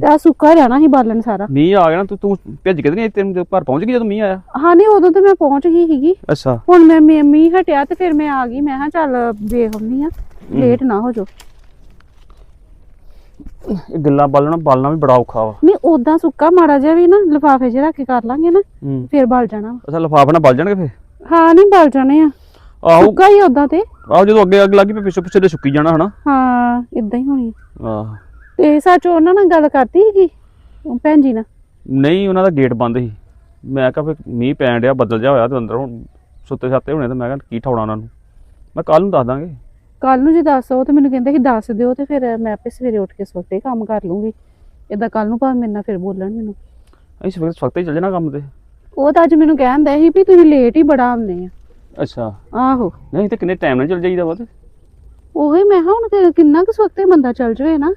A: ਤੇ ਆ ਸੁੱਕਾ ਰਹਿਣਾ ਸੀ ਬਾਲਣ ਸਾਰਾ।
C: ਮੀਂਹ ਆ ਗਿਆ ਨਾ ਤੂੰ ਤੂੰ ਭੇਜ ਕੇ ਤੇ ਨਹੀਂ ਤੈਨੂੰ ਘਰ ਪਹੁੰਚ ਗਈ ਜਦੋਂ ਮੀਂਹ ਆਇਆ?
A: ਹਾਂ ਨਹੀਂ ਉਦੋਂ ਤੇ ਮੈਂ ਪਹੁੰਚ ਗਈ ਸੀਗੀ।
C: ਅੱਛਾ।
A: ਹੁਣ ਮੈਂ ਮੀ- ਮੀਂਹ ਹਟਿਆ ਤੇ ਫਿਰ ਮੈਂ ਆ ਗਈ। ਮੈਂ ਕਿਹਾ ਚੱਲ ਵੇਖ ਆਉਂਦੀ ਆ ਲੇਟ ਨਾ ਹੋ ਜਾਓ।
C: ਇਹ ਗੱਲਾਂ ਬਾਲਣਾ ਬਾਲਣਾ ਵੀ ਬੜਾ ਔਖਾ ਵਾ।
A: ਨਹੀਂ ਉਦਾਂ ਸੁੱਕਾ ਮਾੜਾ ਜਿਹਾ ਵੀ ਨਾ ਲਿਫਾਫੇ 'ਚ ਰੱਖ ਕੇ ਕਰ ਲਾਂਗੇ ਨਾ
C: ਹੂੰ।
A: ਫਿਰ ਬਲ ਜਾਣਾ ਵਾ।
C: ਅੱਛਾ ਲਫਾਫਾ ਨਾਲ ਬਲ ਜਾਣਗੇ ਫੇਰ?
A: ਹਾਂ ਨਹੀਂ ਬਲ ਜਾਣੇ ਆ।
C: ਆਹੋ।
A: ਸੁੱਕਾ ਹੀ ਉਦਾਂ ਤੇ।
C: ਆਹੋ ਜਦੋਂ ਅੱਗੇ ਅੱਗ ਲੱਗੀ ਪਿੱਛੇ ਪਿੱਛੇ ਤੇ ਸੁੱਕੀ ਜਾਣਾ ਹਨਾ।
A: ਹਾਂ ਇਦਾਂ ਹੀ ਹੋਣੀ।
C: ਆਹ।
A: ਤੇ ਸੱਚ ਉਹਨਾਂ ਨਾਲ ਗੱਲ ਕਰਤੀ ਸੀਗੀ? ਉਹ ਭੈਣ ਜੀ ਨਾ
C: ਨਹੀਂ ਉਹਨਾਂ ਦਾ ਗੇਟ ਬੰਦ ਸੀ। ਮੈਂ ਕਿਹਾ ਫਿਰ ਮੀਂਹ ਪੈਣ ਡਿਆ ਬੱਦਲ ਜਾ ਹੋਇਆ ਤੇ ਅੰਦਰ ਹੁਣ ਸੁੱਤੇ ਸਾਤੇ ਹੋਣੇ ਤੇ ਮੈਂ ਕਿਹਾ ਕੀ ਠਾਉਣਾ ਉਹਨਾਂ ਨੂੰ। ਮੈਂ ਕੱਲ ਨੂੰ ਦੱਸ ਦਾਂਗੇ।
A: ਕੱਲ ਨੂੰ ਜੇ ਦੱਸੋ ਤੇ ਮੈਨੂੰ ਕਹਿੰਦੇ ਸੀ ਦੱਸ ਦਿਓ ਤੇ ਫਿਰ ਮੈਂ ਆਪੇ ਸਵੇਰੇ ਉੱਠ ਕੇ ਸੋਤੇ ਕੰਮ ਕਰ ਲੂੰਗੀ। ਇਦਾਂ ਕੱਲ ਨੂੰ ਭਾਵੇਂ ਮੇਰੇ ਨਾਲ ਫਿਰ ਬੋਲਣ ਮੈਨੂੰ।
C: ਅਸੀਂ ਸਵੇਰੇ ਸਵਖਤੇ ਚੱਲ ਜਾਣਾ ਕੰਮ ਤੇ।
A: ਉਹ ਤਾਂ ਅੱਜ ਮੈਨੂੰ ਕਹਿੰਦਾ ਸੀ ਵੀ ਤੁਸੀਂ ਲੇਟ ਹੀ ਬੜਾ ਆਉਂਦੇ ਆ।
C: ਅੱਛਾ।
A: ਆਹੋ।
C: ਨਹੀਂ ਤੇ ਕਿੰਨੇ ਟਾਈਮ ਨਾਲ ਚੱਲ ਜਾਈਦਾ ਵਾ ਤੇ?
A: ਉਹੀ ਮੈਂ ਕਿਹਾ ਹੁਣ ਕਿ- ਕਿੰਨਾ ਕੁ ਸਵਖਤੇ ਬੰਦਾ ਚੱਲ ਜਾਵੇ ਨਾ।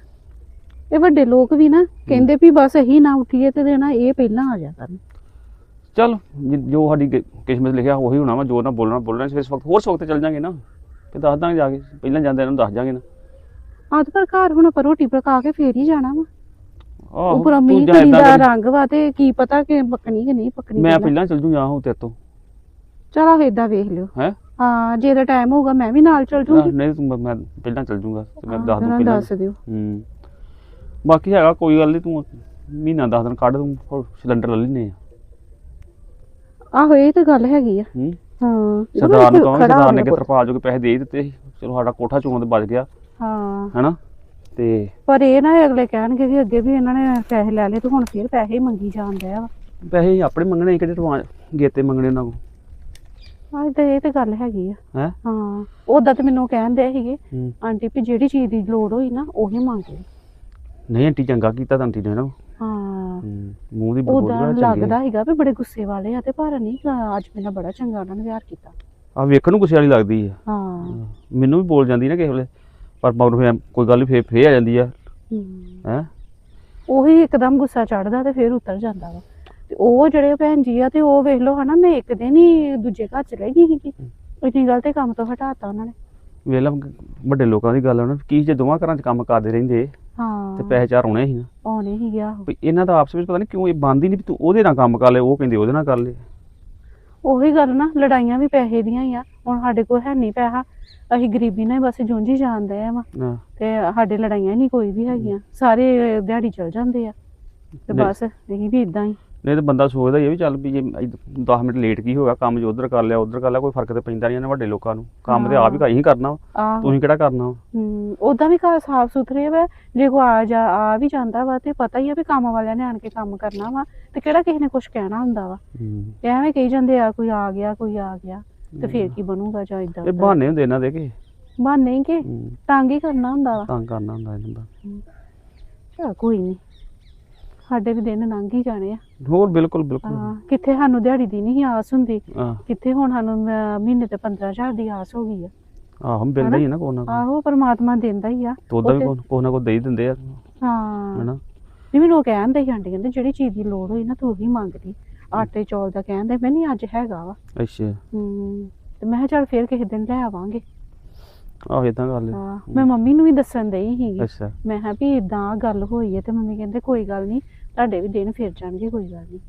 A: ਇਹ ਵੱਡੇ ਲੋਕ ਵੀ ਨਾ ਕਹਿੰਦੇ ਵੀ ਬਸ ਅਸੀਂ ਨਾ ਉੱਠੀਏ ਤੇ ਦੇਣਾ ਇਹ ਪਹਿਲਾਂ ਆ ਜਾ ਕਰਨ।
C: ਚੱਲ ਜਿ- ਸਾਡੀ ਕਿਸਮਤ ਲਿਖਿਆ ਉਹੀ ਹੋਣਾ ਵਾ ਜੋ ਨਾ ਬੋਲਣਾ ਬੋਲਣਾ ਸਵੇਰੇ ਵਕਤ ਹੋਰ ਸਵਖਤੇ ਚੱਲ ਜਾਾਂਗੇ ਨਾ। ਤੇ ਦੱਸ ਦਾਂਗੇ ਜਾ ਕੇ ਪਹਿਲਾਂ ਜਾਂਦੇ ਇਹਨਾਂ ਨੂੰ ਦੱਸ ਜਾਾਂਗੇ ਨਾ।
A: ਆਦ ਪਰ ਘਰ ਹੁਣ ਆਪਾਂ ਰੋਟੀ ਪਕਾ ਕੇ ਫੇਰ ਹੀ ਜਾਣਾ ਵਾ।
C: ਆਹੋ
A: ਉੱਪਰ
C: ਤੂੰ
A: ਮੀਂਹ
C: ਜਾਂ ਏਦਾਂ ਕਰੀ।
A: ਰੰਗ ਵਾ ਤੇ ਕੀ ਪਤਾ ਕਿ ਪੱਕਣੀ ਕਿ ਨਹੀਂ ਪੱਕਣੀ
C: ਮੈਂ ਪਹਿਲਾਂ। ਚੱਲ ਜੂ ਜਾ ਹੋ ਤੇਰੇ ਤੋਂ।
A: ਚਲੋ ਏਦਾਂ ਵੇਖ ਲਿਓ।
C: ਹੈ?
A: ਹਾਂ ਜੇ ਦਾ ਟਾਈਮ ਹੋਊਗਾ ਮੈਂ ਵੀ ਨਾਲ ਚੱਲ ਜੂੰਗੀ।
C: ਨਹੀਂ ਤੂੰ ਮੈਂ ਪਹਿਲਾਂ ਚੱਲ ਜੂਗਾ ਤੇ ਮੈਂ ਦੱਸ ਦੂੰ ਪਹਿਲਾਂ
A: ਦੱਸ ਦਿਓ।
C: ਹੂੰ। ਬਾਕੀ ਹੈਗਾ ਕੋਈ ਗੱਲ ਨਹੀਂ ਤੂੰ ਮਹੀਨਾ 10 ਦਿਨ ਕੱਢ ਦੂੰ ਹੋਰ ਸਿਲੰਡਰ ਲੈ ਲੈਨੇ ਆ।
A: ਆਹੋ ਇਹ ਤਾਂ ਗੱਲ ਹੈਗੀ ਆ।
C: ਹੂੰ।
A: ਹਾਂ
C: ਸਰਦਾਰ ਨੂੰ ਕਹਾਂਗੇ ਸਰਦਾਰ ਨੇ ਕਿ ਤਰਪਾਲ ਜੋ ਕੇ ਪੈਸੇ ਦੇ ਦਿੱਤੇ ਸੀ ਚਲੋ ਸਾਡਾ ਕੋਠਾ ਚੋਂ ਤੇ ਬਚ ਗਿਆ
A: ਹਾਂ।
C: ਹੈਨਾ? ਤੇ
A: ਪਰ ਇਹ ਨਾ ਅਗਲੇ ਕਹਿਣਗੇ ਵੀ ਅੱਗੇ ਵੀ ਇਹਨਾਂ ਨੇ ਪੈਸੇ ਲੈ ਲਏ ਤੇ ਹੁਣ ਫੇਰ ਪੈਸੇ ਹੀ ਮੰਗੀ ਜਾਂਦੇ ਆ
C: ਪੈਸੇ ਆਪਣੇ ਮੰਗਣੇ ਕਿਹੜੇ ਰਵਾਜ ਗੇਤੇ ਮੰਗਣੇ ਉਹਨਾਂ ਕੋ
A: ਆਹ ਤੇ ਇਹ ਤੇ ਗੱਲ ਹੈਗੀ ਆ।
C: ਹੈ?
A: ਹਾਂ ਉਦਾਂ ਤੇ ਮੈਨੂੰ ਕਹਿੰਦੇ ਸੀਗੇ
C: ਹੂੰ।
A: ਆਂਟੀ ਵੀ ਜਿਹੜੀ ਚੀਜ਼ ਦੀ ਲੋੜ ਹੋਈ ਨਾ ਉਹੀ ਮੰਗ ਲਈ
C: ਨਹੀਂ ਆਂਟੀ ਚੰਗਾ ਕੀਤਾ ਤਾਂ ਆਂਟੀ ਨੇ ਨਾ।
A: ਹਾਂ।
C: ਹੂੰ, ਮੂੰਹ ਦੀ ਬੋਲ
A: ਉਦਾਂ
C: ਚੰਗੀ
A: ਲੱਗਦਾ ਸੀਗਾ ਵੀ ਬੜੇ ਗੁੱਸੇ ਵਾਲੇ ਆ ਤੇ ਪਰ ਨਹੀਂ ਅ, ਅੱਜ ਮੇਰਾ ਬੜਾ ਚੰਗਾ ਉਹਨਾਂ ਨੇ ਵਿਹਾਰ ਕੀਤਾ।
C: ਆ ਵੇਖਣ ਨੂੰ ਗੁੱਸੇ ਵਾਲੀ ਲੱਗਦੀ ਹੈ।
A: ਹਾਂ
C: ਮੈਨੂੰ ਵੀ ਬੋਲ ਜਾਂਦੀ ਨਾ ਕਿਸੇ ਵੇਲੇ ਪਰ ਮਗਰ ਫਿਰ ਕੋਈ ਗੱਲ ਫੇਰ ਫੇਰ ਆ ਜਾਂਦੀ ਆ।
A: ਹੂੰ।
C: ਹੈ?
A: ਉਹੀ ਇੱਕਦਮ ਗੁੱਸਾ ਚੜਦਾ ਤੇ ਫਿਰ ਉਤਰ ਜਾਂਦਾ ਵਾ। ਤੇ ਉਹ ਜਿਹੜੇ ਭੈਣ ਜੀ ਆ ਤੇ ਉਹ ਵੇਖ ਲਓ ਹਨਾ ਮੈਂ ਇੱਕ ਦਿਨ ਹੀ ਦੂਜੇ ਘਰ ਚ ਰਹਿ ਗਈ ਸੀਗੀ। ਇੰਨੀ ਗੱਲ ਤੇ ਕੰਮ ਤੋਂ ਹਟਾਤਾ ਉਹਨਾਂ ਨੇ।
C: ਵੇਲਾ ਵੱਡੇ ਲੋਕਾਂ ਦੀ ਗੱਲ ਆ ਨਾ ਕੀ ਜੇ ਦੋਵਾਂ ਘਰਾਂ 'ਚ ਕੰਮ ਕਰਦੇ ਰਹਿੰਦੇ
A: ਹਾਂ।
C: ਤੇ ਪੈਸੇ ਚਾਰ ਆਉਣੇ ਸੀ ਨਾ।
A: ਆਉਣੇ ਹੀ ਗਿਆ
C: ਵੀ ਇਹਨਾਂ ਦਾ ਆਪਸ ਵਿੱਚ ਪਤਾ ਨਹੀਂ ਕਿਉਂ ਇਹ ਬੰਦ ਹੀ ਨਹੀਂ ਵੀ ਤੂੰ ਉਹਦੇ ਨਾਲ ਕੰਮ ਕਰ ਲੈ ਉਹ ਕਹਿੰਦੇ ਉਹਦੇ ਨਾਲ ਕਰ ਲੈ।
A: ਉਹੀ ਗੱਲ ਨਾ ਲੜਾਈਆਂ ਵੀ ਪੈਸੇ ਦੀਆਂ ਹੀ ਆ। ਹੁਣ ਸਾਡੇ ਕੋਲ ਹੈ ਨਹੀਂ ਪੈਸਾ ਅਸੀਂ ਗਰੀਬੀ ਨਾਲ ਹੀ ਬਸ ਜੂੰਝੀ ਜਾਂਦੇ ਆ ਵਾ। ਤੇ ਸਾਡੇ ਲੜਾਈਆਂ ਨਹੀਂ ਕੋਈ ਵੀ ਹੈਗੀਆਂ ਸਾਰੇ ਦਿਹਾੜੀ ਚਲ ਜਾਂਦੇ ਆ। ਤੇ। ਬਸ ਅਸੀਂ ਵੀ ਇਦਾਂ ਹੀ।
C: ਨਹੀਂ ਤਾਂ ਬੰਦਾ ਸੋਚਦਾ ਹੀ ਆ ਵੀ ਚੱਲ ਵੀ ਜੇ 10 ਮਿੰਟ ਲੇਟ ਕੀ ਹੋ ਗਿਆ ਕੰਮ ਜੋ ਉਧਰ ਕਰ ਲਿਆ ਉਧਰ ਕਰ ਲਿਆ ਕੋਈ ਫ਼ਰਕ ਤੇ ਪੈਂਦਾ ਨਹੀਂ ਇਹਨਾਂ ਵੱਡੇ ਲੋਕਾਂ ਨੂੰ। ਕੰਮ ਤੇ ਆਪ ਹੀ ਕਾਹੀ ਕਰਨਾ ਤੁਸੀਂ ਕਿਹੜਾ ਕਰਨਾ?
A: ਹੂੰ ਉਦਾਂ ਵੀ ਘਰ ਸਾਫ਼ ਸੁਥਰੇ ਵਾ ਜੇ ਕੋਈ ਆ ਜਾ ਆ ਵੀ ਜਾਂਦਾ ਵਾ ਤੇ ਪਤਾ ਹੀ ਆ ਵੀ ਕੰਮ ਵਾਲਿਆਂ ਨੇ ਆਣ ਕੇ ਕੰਮ ਕਰਨਾ ਵਾ ਤੇ ਕਿਹੜਾ ਕਿਸੇ ਨੇ ਕੁਝ ਕਹਿਣਾ ਹੁੰਦਾ ਵਾ। ਐਵੇਂ ਕਹੀ ਜਾਂਦੇ ਆ ਕੋਈ ਆ ਗਿਆ ਕੋਈ ਆ ਗਿਆ ਤੇ ਫੇਰ ਕੀ ਬਣੂਗਾ ਜਾਂ ਇਦਾਂ
C: ਇਹ ਬਹਾਨੇ ਹੁੰਦੇ ਇਹਨਾਂ ਦੇ ਕਿ।
A: ਬਹਾਨੇ ਕਿ ਤੰਗ ਹੀ ਕਰਨਾ ਹੁੰਦਾ ਵਾ।
C: ਤਾਂ ਕਰਨਾ ਹੁੰਦਾ ਇਹਨਾਂ ਦਾ।
A: ਚਲ ਕੋਈ ਨਹੀਂ ਸਾਡੇ ਵੀ ਦਿਨ ਲੰਘ ਹੀ ਜਾਣੇ ਆ।
C: ਹੋਰ ਬਿਲਕੁਲ ਬਿਲਕੁਲ।
A: ਹਾਂ ਕਿੱਥੇ ਸਾਨੂੰ ਦਿਹਾੜੀ ਦੀ ਨਹੀਂ ਆਸ ਹੁੰਦੀ।
C: ਹਾਂ।
A: ਕਿੱਥੇ ਹੁਣ ਸਾਨੂੰ ਅਹ, ਮਹੀਨੇ ਤੇ 15000 ਦੀ ਆਸ ਹੋ ਗਈ ਆ।
C: ਆਹੋ ਮਿਲਦਾ ਹੀ ਆ ਨਾ ਕੋਈ ਨਾ ਕੋਈ।
A: ਆਹੋ ਪਰਮਾਤਮਾ ਦਿੰਦਾ ਹੀ ਆ।
C: ਤੇ ਉਹਦਾ ਵੀ
A: ਉਹ
C: ਕੋਈ ਨਾ ਕੋਈ ਦੇ ਹੀ ਦਿੰਦੇ ਆ।
A: ਹਾਂ।
C: ਹਨਾ?
A: ਮੈਨੂੰ ਉਹ ਕਹਿੰਦੇ ਸੀ ਆਂਟੀ ਕਹਿੰਦੇ ਜਿਹੜੀ ਚੀਜ਼ ਦੀ ਲੋੜ ਹੋਈ ਨਾ ਤੂੰ ਉਹੀ ਮੰਗਦੀ ਆਟੇ ਚੌਲ ਦਾ ਕਹਿੰਦੇ ਮੈਂ ਨਹੀਂ ਅੱਜ ਹੈਗਾ ਵਾ।
C: ਅੱਛਾ।
A: ਹੂੰ ਤੇ ਮੈਂ ਕਿਹਾ ਚੱਲ ਫੇਰ ਕਿਸੇ ਦਿਨ ਲੈ ਆਵਾਂਗੇ।
C: ਆਹੋ ਇਦਾਂ ਗੱਲ ਹੈ
A: ਹਾਂ ਮੈਂ ਮੰਮੀ ਨੂੰ ਵੀ ਦੱਸਣ ਦਈ ਸੀਗੀ।
C: ਅੱਛਾ।
A: ਮੈਂ ਕਿਹਾ ਵੀ ਇਦਾਂ ਗੱਲ ਹੋਈ ਹੈ ਤੇ ਮੰਮੀ ਕਹਿੰਦੇ ਕੋਈ ਗੱਲ ਨਹੀਂ ਤੁਹਾਡੇ ਵੀ ਦਿਨ ਫਿਰ ਜਾਣਗੇ ਕੋਈ ਗੱਲ ਨਹੀਂ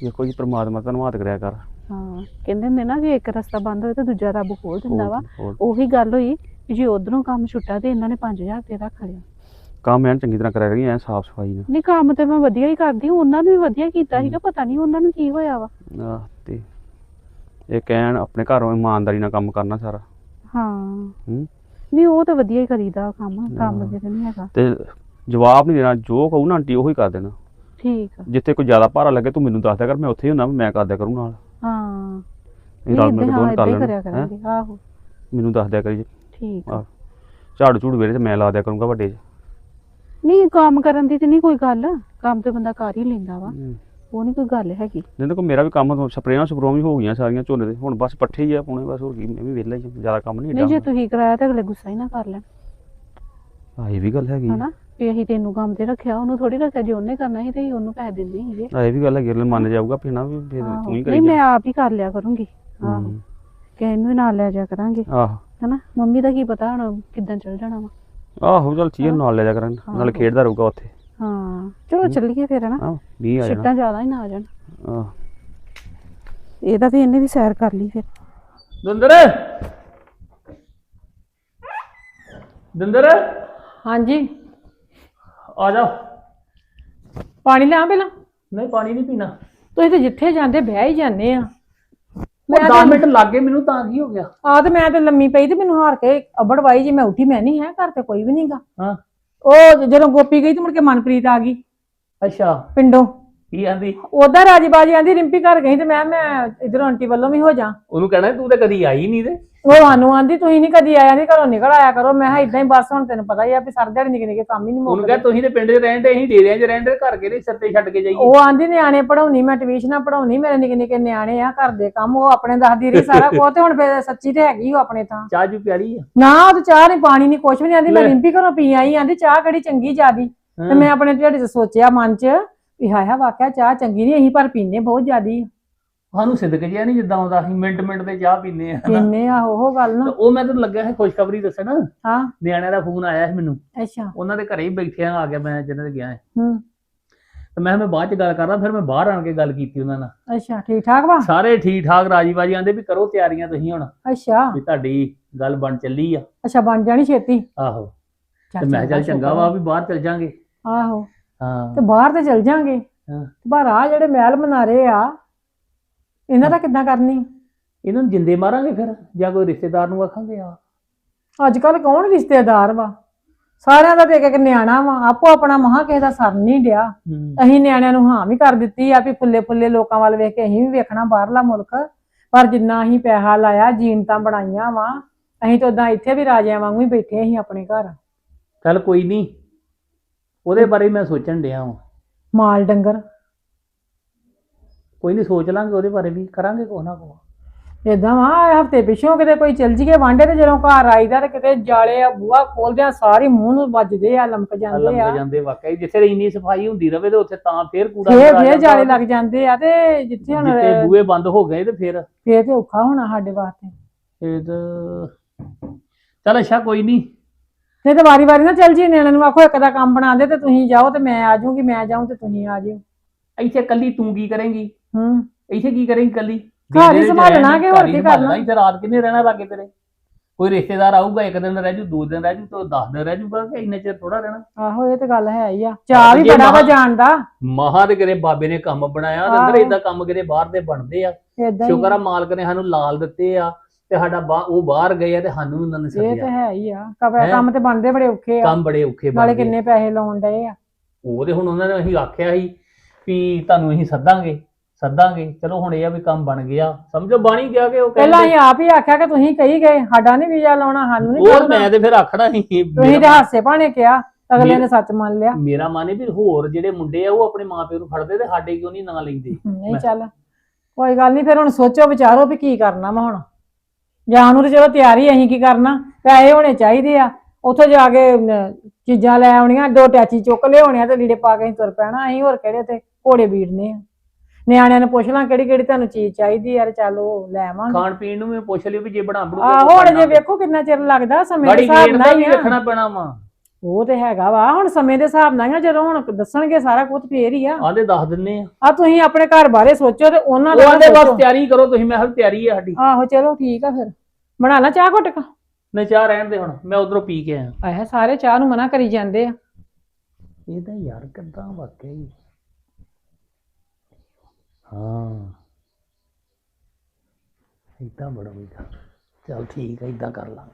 C: ਦੇਖੋ ਜੀ ਪ੍ਰਮਾਤਮਾ ਧੰਨਵਾਦ ਕਰਿਆ ਕਰ।
A: ਹਾਂ ਕਹਿੰਦੇ ਹੁੰਦੇ ਨਾ ਕਿ ਇੱਕ ਰਸਤਾ ਬੰਦ ਹੋਵੇ ਤਾਂ ਦੂਜਾ ਰੱਬ ਖੋਲ ਦਿੰਦਾ ਵਾ।
C: ਹੋਰ
A: ਉਹੀ ਗੱਲ ਹੋਈ ਵੀ ਜੇ ਉਧਰੋਂ ਕੰਮ ਛੁੱਟਾ ਤੇ ਇਹਨਾਂ ਨੇ 5000 ਰੁਪਏ ਰੱਖ ਲਿਆ।
C: ਕੰਮ ਐਨ ਚੰਗੀ ਤਰ੍ਹਾਂ ਕਰਿਆ ਕਰੀ ਐ ਸਾਫ਼ ਸਫ਼ਾਈ ਨਾਲ।
A: ਨਹੀਂ ਕੰਮ ਤੇ ਮੈਂ ਵਧੀਆ ਹੀ ਕਰਦੀ ਉਹਨਾਂ ਨੂੰ ਵੀ ਵਧੀਆ ਕੀਤਾ ਸੀਗਾ ਪਤਾ ਨਹੀਂ ਉਹਨਾਂ ਨੂੰ ਕੀ ਹੋਇਆ ਵਾ।
C: ਆਹ ਤੇ ਇਹ ਕਹਿਣ ਆਪਣੇ ਘਰੋਂ ਇਮਾਨਦਾਰੀ ਨਾਲ ਕੰਮ ਕਰਨਾ ਸਾਰਾ।
A: ਹਾਂ।
C: ਹੂੰ।
A: ਨਹੀਂ ਉਹ ਤਾਂ ਵਧੀਆ ਹੀ ਕਰੀਦਾ ਕੰਮ ਕੰਮ ਦੇ ਤੇ ਨਹੀਂ ਹੈਗਾ।
C: ਤੇ ਜਵਾਬ ਨਹੀਂ ਦੇਣਾ ਜੋ ਕਹੂ ਨਾ ਆਂਟੀ ਉਹੀ ਕਰ ਦੇਣਾ।
A: ਠੀਕ ਆ।
C: ਜਿੱਥੇ ਕੋਈ ਜ਼ਿਆਦਾ ਭਾਰਾ ਲੱਗੇ ਤੂੰ ਮੈਨੂੰ ਦੱਸ ਦਿਆ ਕਰ ਮੈਂ ਉੱਥੇ ਹੀ ਹੁੰਦਾ ਮੈਂ ਕਰ ਦਿਆ ਕਰੂੰ ਨਾਲ।
A: ਹਾਂ।
C: ਇਹ ਰਲ ਮਿਲ ਕੇ ਦੋਨ ਕਰ ਲੈਣਾ
A: ਕਰਿਆ
C: ਹੈਂ?
A: ਕਰਾਂਗੇ ਆਹੋ।
C: ਮੈਨੂੰ ਦੱਸ ਦਿਆ ਕਰੀ
A: ਠੀਕ ਆ।
C: ਝਾੜੂ ਝੂੜੂ ਵੇਰੇ ਤੇ ਮੈਂ ਲਾ ਦਿਆ ਕਰੂੰਗਾ ਵੱਡੇ 'ਚ
A: ਨਹੀਂ ਕੰਮ ਕਰਨ ਦੀ ਤੇ ਨਹੀਂ ਕੋਈ ਗੱਲ। ਕੰਮ ਤੇ ਬੰਦਾ ਕਰ ਹੀ ਲੈਂਦਾ ਵਾ। ਉਹ ਨਹੀਂ ਕੋਈ ਗੱਲ ਹੈਗੀ।
C: ਨਹੀਂ ਕੋਈ ਮੇਰਾ ਵੀ ਕੰਮ ਸਪਰੇਆਂ ਸਪਰੋਆਂ ਵੀ ਹੋ ਗਈਆਂ ਸਾਰੀਆਂ ਝੋਨੇ ਦੇ। ਹੁਣ ਬਸ ਪੱਠੇ ਹੀ ਆ ਪਾਉਣੇ ਬਸ ਹੋਰ ਕੀ ਮੈਂ ਵੀ ਵਿਹਲਾ ਹੀ ਜ਼ਿਆਦਾ ਕੰਮ ਨਹੀਂ
A: ਨਹੀਂ ਜੇ ਤੁਸੀਂ ਕਰਾਇਆ ਤਾਂ ਅਗਲੇ ਗੁੱਸਾ ਹੀ ਨਾ ਕਰ ਲੈਣ।
C: ਆਹ ਇਹ ਵੀ ਗੱਲ ਹੈਗੀ
A: ਹਨਾ? ਵੀ ਅਸੀਂ ਤੈਨੂੰ ਕੰਮ ਤੇ ਰੱਖਿਆ ਉਹਨੂੰ ਥੋੜੀ ਰੱਖਿਆ ਜੇ ਉਹਨੇ ਕਰਨਾ ਸੀ ਤੇ ਅਸੀਂ ਉਹਨੂੰ ਪੈਸੇ ਦਿੰਦੇ ਸੀਗੇ।
C: ਆਹ ਇਹ ਵੀ ਗੱਲ ਹੈਗੀ ਅਗਲੇ ਮੰਨ ਜਾਊਗਾ ਨਾ ਵੀ ਫਿਰ
A: ਆਹੋ।
C: ਤੂੰ ਹੀ
A: ਨਹੀਂ
C: ਕਰੀ
A: ਮੈਂ
C: ਜਾ।
A: ਆਪ ਹੀ ਕਰ ਲਿਆ ਕਰੂੰਗੀ। ਆਹੋ।
C: ਹੂੰ।
A: ਇਹਨੂੰ ਵੀ ਨਾਲ ਲੈ ਜਾ ਕਰਾਂਗੇ।
C: ਆਹੋ।
A: ਹਨਾ? ਮੰਮੀ ਦਾ ਕੀ ਪਤਾ ਹੁਣ ਕਿੱਦਾਂ ਚੱਲ ਜਾਣਾ ਵਾ।
C: ਆਹੋ ਚੱਲ ਚੀਰ ਨਾਲ ਲੈ ਜਾ ਕਰਾਂ ਨਾਲ। ਖੇਡਦਾ ਰਹੂਗਾ ਉੱਥੇ।
A: ਹਾਂ। ਚਲੋ ਚੱਲੀਏ ਫਿਰ ਹਨਾ?
C: ਆਹ ਵੀ ਆ ਜਾਣਾ।
A: ਛਿੱਟਾਂ ਜ਼ਿਆਦਾ ਹੀ ਨਾ ਆ ਜਾਣ।
C: ਆਹ।
A: ਇਹਦਾ ਵੀ ਇਹਨੇ ਵੀ ਸੈਰ ਕਰ ਲਈ ਫਿਰ।
C: ਦੰਦਰ! ਦੰਦਰ!
B: ਹਾਂਜੀ।
C: ਆ ਜਾ
B: ਪਾਣੀ ਲਿਆ ਪਹਿਲਾਂ?
C: ਨਹੀਂ ਪਾਣੀ ਨਹੀਂ ਪੀਣਾ।
B: ਤੁਸੀਂ ਤੇ ਜਿੱਥੇ ਜਾਂਦੇ ਬਹਿ ਹੀ ਜਾਂਦੇ ਆ।
F: ਮੈਂ 10 ਮਿੰਟ ਲੱਗੇ ਮੈਨੂੰ ਤਾਂ ਕੀ ਹੋ ਗਿਆ?
B: ਆ ਤੇ ਮੈਂ ਤੇ ਲੰਮੀ ਪਈ ਤੇ ਮੈਨੂੰ ਹਾਰ ਕੇ ਅਬੜ ਵਾਈ ਜੇ ਮੈਂ ਉੱਠੀ ਮੈਂ ਨਹੀਂ ਹੈ ਘਰ ਤੇ ਕੋਈ ਵੀ ਨਹੀਂਗਾ।
F: ਹਾਂ।
B: ਉਹ ਜਦੋਂ ਗੋਪੀ ਗਈ ਤੇ ਮੁੜ ਕੇ ਮਨਪ੍ਰੀਤ ਆ ਗਈ।
F: ਅੱਛਾ।
B: ਪਿੰਡੋਂ।
F: ਕੀ ਆਂਦੀ?
B: ਉਦਾਂ ਰਾਜੀ ਬਾਜੀ ਆਂਦੀ ਰਿੰਪੀ ਘਰ ਗਈ ਤੇ ਮੈਂ ਮੈਂ ਇਧਰੋਂ ਆਂਟੀ ਵੱਲੋਂ ਵੀ ਹੋ ਜਾ।
F: ਉਹਨੂੰ ਕਹਿਣਾ ਤੂੰ ਤਾਂ ਕਦੀ ਆਈ ਨਹੀਂ ਤੇ।
B: ਉਹ ਸਾਨੂੰ ਆਂਦੀ ਤੁਸੀਂ ਨਹੀਂ ਕਦੀ ਆਇਆ ਨਹੀਂ ਘਰੋਂ ਨਿਕਲ ਆਇਆ ਕਰੋ। ਮੈਂ ਕਿਹਾ ਇਦਾਂ ਹੀ ਬਸ ਹੁਣ ਤੈਨੂੰ ਪਤਾ ਹੀ ਆ ਵੀ ਸਰ ਦਿਹਾੜੀ ਨਿੱਕੇ ਨਿੱਕੇ ਕੰਮ ਹੀ ਨਹੀਂ
F: ਉਹਨੂੰ
B: ਮੁੱਕਦੇ।
F: ਕਹਿ ਤੁਸੀਂ ਤੇ ਪਿੰਡ 'ਚ ਰਹਿੰਦੇ ਅਸੀਂ ਡੇਰਿਆਂ 'ਚ ਰਹਿੰਦੇ ਘਰ ਕਿਹਦੇ ਸਿਰ ਤੇ ਛੱਡ ਕੇ ਜਾਈਏ?
B: ਉਹ ਆਂਦੀ ਨਿਆਣੇ ਪੜਾਉਣੀ ਮੈਂ ਟਿਊਸ਼ਨਾਂ ਪੜਾਉਣੀ ਮੇਰੇ ਨਿੱਕੇ ਨਿੱਕੇ ਨਿਆਣੇ ਆ ਘਰ ਦੇ ਕੰਮ ਉਹ ਆਪਣੇ ਦੱਸਦੀ ਰਹੀ ਸਾਰਾ ਕੁਝ ਤੇ ਹੁਣ ਫੇਰ ਸੱਚੀ ਤੇ ਹੈਗੀ ਉਹ ਆਪਣੇ ਤਾਂ।
F: ਚਾਹ ਜੂ ਪਿਆਰੀ ਆ?
B: ਨਾ ਉਹ ਤਾਂ ਚਾਹ ਨਹੀਂ ਪਾਣੀ ਨਹੀਂ ਕੁਛ ਵੀ ਨਹੀਂ ਆਂਦੀ ਮੈਂ
F: ਲੈ।
B: ਰਿੰਪੀ ਘਰੋਂ ਪੀ ਆਈ ਆਂਦੀ ਚਾਹ ਕਿਹੜੀ ਚੰਗੀ ਜਿਆਦੀ? ਤੇ ਮੈਂ ਆਪਣੇ ਢਿੱਡ 'ਚ ਸੋਚਿਆ ਮਨ 'ਚ ਵੀ ਹਾਇਆ ਵਾਕਿਆ ਚਾਹ ਚੰਗੀ ਨਹੀਂ ਅਸੀਂ ਪਰ ਪੀਨੇ ਬਹੁਤ ਜਿਆਦੀ
F: ਸਾਨੂੰ ਸਿੱਧਕ ਜਿਹਾ ਨਹੀਂ ਜਿੱਦਾਂ ਆਉਂਦਾ ਅਸੀਂ ਮਿੰਟ ਮਿੰਟ ਤੇ ਚਾਹ ਪੀਂਦੇ ਆ
B: ਪੀਨੇ ਆ ਉਹ ਗੱਲ
F: ਤੇ
B: ਨਾ
F: ਉਹ ਮੈਂ ਤੈਨੂੰ ਲੱਗਿਆ ਸੀ ਖੁਸ਼ਖਬਰੀ ਦੱਸਣ।
B: ਹਾਂ।
F: ਨਿਆਣਿਆਂ ਦਾ ਫੋਨ ਆਇਆ ਸੀ ਮੈਨੂੰ।
B: ਅੱਛਾ।
F: ਉਹਨਾਂ ਦੇ ਘਰੇ ਹੀ ਬੈਠਿਆਂ ਆ ਗਿਆ ਮੈਂ ਜਿੰਨਾਂ ਦੇ ਗਿਆ ਸੀ।
B: ਹੂੰ।
F: ਤੇ ਮੈਂ ਕਿਹਾ ਮੈਂ ਬਾਅਦ ਚ ਗੱਲ ਕਰਦਾ ਫਿਰ ਮੈਂ ਬਾਹਰ ਆਣ ਕੇ ਗੱਲ ਕੀਤੀ ਉਹਨਾਂ ਨਾਲ।
B: ਅੱਛਾ ਠੀਕ ਠਾਕ ਵਾ?
F: ਸਾਰੇ ਠੀਕ ਠਾਕ ਰਾਜੀ ਬਾਜੀ ਆਂਦੇ ਵੀ ਕਰੋ ਤਿਆਰੀਆਂ ਤੁਸੀਂ ਹੁਣ।
B: ਅੱਛਾ।
F: ਵੀ ਤੁਹਾਡੀ ਗੱਲ ਬਣ ਚੱਲੀ ਆ।
B: ਅੱਛਾ ਬਣ ਜਾਣੀ ਛੇਤੀ?
F: ਆਹੋ। ਤੇ ਮੈਂ ਕਿਹਾ ਚੱਲ ਚੰਗਾ ਵਾ ਵੀ ਬਾਹਰ ਚੱਲ ਜਾਾਂਗੇ।
B: ਆਹੋ।
F: ਹਾਂ।
B: ਤੇ ਬਾਹਰ ਤੇ ਚਲ ਜਾਾਂਗੇ।
F: ਹਾਂ।
B: ਪਰ ਆ ਜਿਹੜੇ ਮਹਿਲ ਮਨਾਰੇ ਆ ਇਹਨਾਂ ਦਾ ਕਿੱਦਾਂ ਕਰਨੀ?
F: ਇਹਨਾਂ ਨੂੰ ਜਿੰਦੇ ਮਾਰਾਂਗੇ ਫਿਰ ਜਾਂ ਕੋਈ ਰਿਸ਼ਤੇਦਾਰ ਨੂੰ ਆਖਾਂਗੇ ਆ
B: ਅੱਜ ਕੱਲ ਕੌਣ ਰਿਸ਼ਤੇਦਾਰ ਵਾ? ਸਾਰਿਆਂ ਦਾ ਤੇ ਇੱਕ ਇੱਕ ਨਿਆਣਾ ਵਾ। ਆਪੋ ਆਪਣਾ ਮਹਾ ਕਿਸੇ ਦਾ ਸਰ ਨਹੀਂ ਡਿਆ। ਅਸੀਂ ਨਿਆਣਿਆਂ ਨੂੰ ਹਾਂ ਵੀ ਕਰ ਦਿੱਤੀ ਆ ਵੀ ਫੁੱਲੇ ਫੁੱਲੇ ਲੋਕਾਂ ਵੱਲ ਵੇਖ ਕੇ ਅਸੀਂ ਵੀ ਵੇਖਣਾ ਬਾਹਰਲਾ ਮੁਲਕ। ਪਰ ਜਿੰਨਾ ਅਸੀਂ ਪੈਸਾ ਲਾਇਆ ਜੀਨਤਾਂ ਬਣਾਈਆਂ ਵਾ ਅਸੀਂ ਤਾਂ ਉਦਾਂ ਇੱਥੇ ਵੀ ਰਾਜਿਆਂ ਵਾਂਗੂ ਹੀ ਬੈਠੇ ਅਸੀਂ ਆਪਣੇ ਘਰ।
F: ਚੱਲ ਕੋਈ ਨਹੀਂ। ਉਹਦੇ ਬਾਰੇ ਮੈਂ ਸੋਚਣ ਡਿਆ ਹਾਂ
B: ਮਾਲ ਡੰਗਰ।
F: ਕੋਈ ਨਹੀਂ ਸੋਚ ਲਾਂਗੇ ਉਹਦੇ ਬਾਰੇ ਵੀ ਕਰਾਂਗੇ ਕੁਛ ਨਾ ਕੁਛ।
B: ਏਦਾਂ ਵਾ ਹਫ਼ਤੇ ਪਿਛੋਂ ਕਿਤੇ ਕੋਈ ਚਲ ਜੀਏ ਵਾਂਡੇ ਤੇ ਜਦੋਂ ਘਰ ਆਈਦਾ ਤੇ ਕਿਤੇ ਜਾਲੇ ਆ ਬੂਹਾ ਖੋਲਦੇ ਆ ਸਾਰੇ ਮੂੰਹ ਨੂੰ ਵੱਜਦੇ ਆ ਲੰਮਕ ਜਾਂਦੇ
F: ਲੰਮਕ
B: ਆ।
F: ਜਾਂਦੇ ਵਾਕਈ ਜਿੱਥੇ ਇੰਨੀ ਸਫ਼ਾਈ ਹੁੰਦੀ ਰਵੇ ਤੇ ਉੱਥੇ ਤਾਂ ਫੇਰ ਕੂੜਾ
B: ਫੇਰ ਫੇਰ। ਜਾਲੇ ਲੱਗ ਜਾਂਦੇ ਆ ਤੇ ਜਿੱਥੇ ਹੁਣ
F: ਜਿੱਥੇ ਬੂਹੇ ਬੰਦ ਹੋ ਗਏ ਤੇ ਫਿਰ।
B: ਫੇਰ ਤੇ ਔਖਾ ਹੋਣਾ ਸਾਡੇ ਵਾਸਤੇ।
F: ਤਾਂ ਚੱਲ ਅੱਛਾ ਕੋਈ ਨਹੀਂ
B: ਨਹੀਂ ਤੇ ਵਾਰੀ ਵਾਰੀ ਨਾ ਚੱਲ ਜੀ ਨਿਆਣਿਆਂ ਨੂੰ ਆਖੋ ਇੱਕ ਦਾ ਕੰਮ ਬਣਾ ਦੇ ਤੇ ਤੁਸੀਂ ਜਾਓ ਤੇ ਮੈਂ ਆ ਜਾਊਂਗੀ ਮੈਂ ਜਾਊਂ ਤੇ ਤੁਸੀਂ ਆ ਜਿਓ।
F: ਇੱਥੇ ਕੱਲੀ ਤੂੰ ਕੀ ਕਰੇਂਗੀ?
B: ਹੂੰ
F: ਇੱਥੇ ਕੀ ਕਰੇਂਗੀ ਕੱਲੀ
B: ਘਰ ਹੀ ਸੰਭਾਲਣਾ ਕਿ ਹੋਰ ਕੀ ਕਰਨਾ?
F: ਇੱਥੇ ਰਾਤ ਕਿੰਨੇ ਰਹਿਣਾ ਲਾਗੇ ਤੇਰੇ? ਕੋਈ ਰਿਸ਼ਤੇਦਾਰ ਆਊਗਾ ਇੱਕ ਦਿਨ ਰਹਿ ਜੂ ਦੋ ਦਿਨ ਰਹਿ ਜੂ ਤੇ 10 ਦਿਨ ਰਹਿ ਜੂਗਾ ਕਿ ਇੰਨੇ ਚਿਰ ਥੋੜਾ ਰਹਿਣਾ?
B: ਆਹੋ ਇਹ ਤੇ ਗੱਲ ਹੈ ਹੀ ਆ। ਚਾਹ ਵੀ ਬੜਾ ਵਾ
F: ਮਹਾਂ-
B: ਜਾਣ ਦਾ।
F: ਮਹਾ ਦੇ ਕਿਤੇ ਬਾਬੇ ਨੇ ਕੰਮ ਬਣਾਇਆ ਤੇ ਅੰਦਰ। ਇਦਾਂ ਕੰਮ ਕਿਤੇ ਬਾਹਰ ਦੇ ਬਣਦੇ ਆ। ਸ਼ੁਕਰ ਆ ਮਾਲਕ ਨੇ ਸਾਨੂੰ ਲਾਲ ਦਿੱਤੇ ਆ ਤੇ ਸਾਡਾ ਬਾ- ਉਹ ਬਾਹਰ ਗਏ ਆ ਤੇ ਸਾਨੂੰ ਉਹਨਾਂ ਨੇ
B: ਇਹ ਤੇ
F: ਸੱਦਿਆ।
B: ਹੈ ਹੀ ਆ? ਕੰਮ ਤੇ ਬਣਦੇ ਬੜੇ ਔਖੇ ਆ।
F: ਕੰਮ ਬੜੇ ਔਖੇ
B: ਨਾਲੇ
F: ਬਣ ਗਏ
B: ਕਿੰਨੇ ਪੈਸੇ ਲਾਉਣ ਡਏ ਆ।
F: ਉਹ ਤੇ ਹੁਣ ਉਹਨਾਂ ਨੇ ਅਸੀਂ ਆਖਿਆ ਸੀ ਵੀ ਤੁਹਾਨੂੰ ਅਸੀਂ ਸੱਦਾਂਗੇ। ਸੱਦਾਂਗੇ। ਚਲੋ ਹੁਣ ਇਹ ਆ ਵੀ ਕੰਮ ਬਣ ਗਿਆ। ਸਮਝੋ ਬਣ ਹੀ ਗਿਆ ਕਿ ਉਹ
B: ਪਹਿਲਾਂ ਅਸੀਂ ਆਪ ਹੀ ਆਖਿਆ ਕਿ ਤੁਸੀਂ ਕਹੀ ਗਏ ਸਾਡਾ ਨਹੀਂ ਵੀਜ਼ਾ ਲਾਉਣਾ ਸਾਨੂੰ ਨਹੀਂ
F: ਉਹ ਮੈਂ ਤੇ ਫਿਰ ਆਖਣਾ ਸੀ
B: ਤੁਸੀਂ ਤੇ ਹਾਸੇ ਭਾਣੇ ਕਿਹਾ ਅਗਲੇ ਨੇ ਸੱਚ ਮੰਨ ਲਿਆ।
F: ਮੇਰਾ ਮਨ ਹੈ ਵੀ ਹੋਰ ਜਿਹੜੇ ਮੁੰਡੇ ਆ ਉਹ ਆਪਣੇ ਮਾਪਿਓ ਨੂੰ ਫੜਦੇ ਤੇ ਸਾਡੇ ਕਿਉਂ ਨਹੀਂ ਨਾਂ ਲੈਂਦੇ?
B: ਨਹੀਂ ਚੱਲ ਕੋਈ ਗੱਲ ਨਹੀਂ ਫਿਰ ਹੁਣ ਸੋਚੋ ਵਿਚਾਰੋ ਵੀ ਕੀ ਕਰਨਾ ਵਾ ਹੁਣ। ਜਾਣ ਨੂੰ ਤੇ ਚਲੋ ਤਿਆਰੀ ਅਸੀਂ ਕੀ ਕਰਨਾ? ਪੈਸੇ ਹੋਣੇ ਚਾਹੀਦੇ ਆ। ਉੱਥੇ ਜਾ ਕੇ ਚੀਜ਼ਾਂ ਲੈ ਆਉਣੀਆਂ ਦੋ ਟੈਚੀ ਚੁੱਕ ਲਿਆਉਣੀਆਂ ਤੇ ਲੀੜੇ ਪਾ ਕੇ ਅਸੀਂ ਤੁਰ ਪੈਣਾ। ਅਸੀਂ ਹੋਰ ਕਿਹੜੇ ਤੇ ਘੋੜੇ ਬੀੜਨੇ ਆ। ਨਿਆਣਿਆਂ ਨੂੰ ਪੁੱਛ ਲਾਂ ਕਿਹੜੀ ਕਿਹੜੀ ਤੁਹਾਨੂੰ ਚੀਜ਼ ਚਾਹੀਦੀ ਯਾਰ ਚੱਲ ਉਹ ਲੈ ਆਵਾਂਗੇ।
F: ਖਾਣ ਪੀਣ ਨੂੰ ਵੀ ਪੁੱਛ ਲਿਓ ਵੀ ਜੇ ਬਣਾ ਬਣੂ
B: ਆਹੋ ਹੁਣ ਜੇ ਵੇਖੋ ਕਿੰਨਾ ਚਿਰ ਲੱਗਦਾ ਸਮੇਂ ਦੇ
F: ਗਾੜੀ
B: ਹਿਸਾਬ
F: ਗੇਟ ਦਾ
B: ਨਾਲ
F: ਵੀ
B: ਹੀ ਆ।
F: ਰੱਖਣਾ ਪੈਣਾ ਵਾ।
B: ਉਹ ਤੇ ਹੈਗਾ ਵਾ ਹੁਣ ਸਮੇਂ ਦੇ ਹਿਸਾਬ ਨਾਲ ਹੀ ਆ ਜਦੋਂ ਹੁਣ ਦੱਸਣਗੇ ਸਾਰਾ ਕੁਝ ਫੇਰ ਹੀ ਆ।
F: ਆਂਦੇ ਦੱਸ ਦਿੰਨੇ ਆ।
B: ਆ ਤੁਸੀਂ ਆਪਣੇ ਘਰ ਬਾਰੇ ਸੋਚੋ ਤੇ ਉਹਨਾਂ
F: ਉਹ
B: ਦਾ
F: ਆਂਦੇ ਬਸ
B: ਸੋਚੋ।
F: ਤਿਆਰੀ ਕਰੋ ਤੁਸੀਂ ਮੈਂ ਕਿਹਾ ਤਿਆਰੀ ਆ ਸਾਡੀ।
B: ਆਹੋ ਚਲੋ ਠੀਕ ਆ ਫਿਰ। ਬਣਾ ਲਾ ਚਾਹ ਘੁੱਟ ਕਾ।
F: ਨਹੀਂ ਚਾਹ ਰਹਿਣ ਦੇ ਹੁਣ ਮੈਂ ਉਧਰੋਂ ਪੀ ਕੇ ਆਇਆ।
B: ਆਇਆ ਸਾਰੇ ਚਾਹ ਨੂੰ ਮਨਾ ਕਰੀ ਜਾਂਦੇ ਆ।
F: ਇਹ ਤਾਂ ਯਾਰ ਕਿੱਦਾਂ ਵਾਕਈ ਹਾਂ। ਹਾਂ। ਇਦਾਂ ਬੜਾ ਵੀਗਾ ਚਲ ਠੀਕ ਹੈ ਇਦਾਂ ਕਰ ਲਾਂ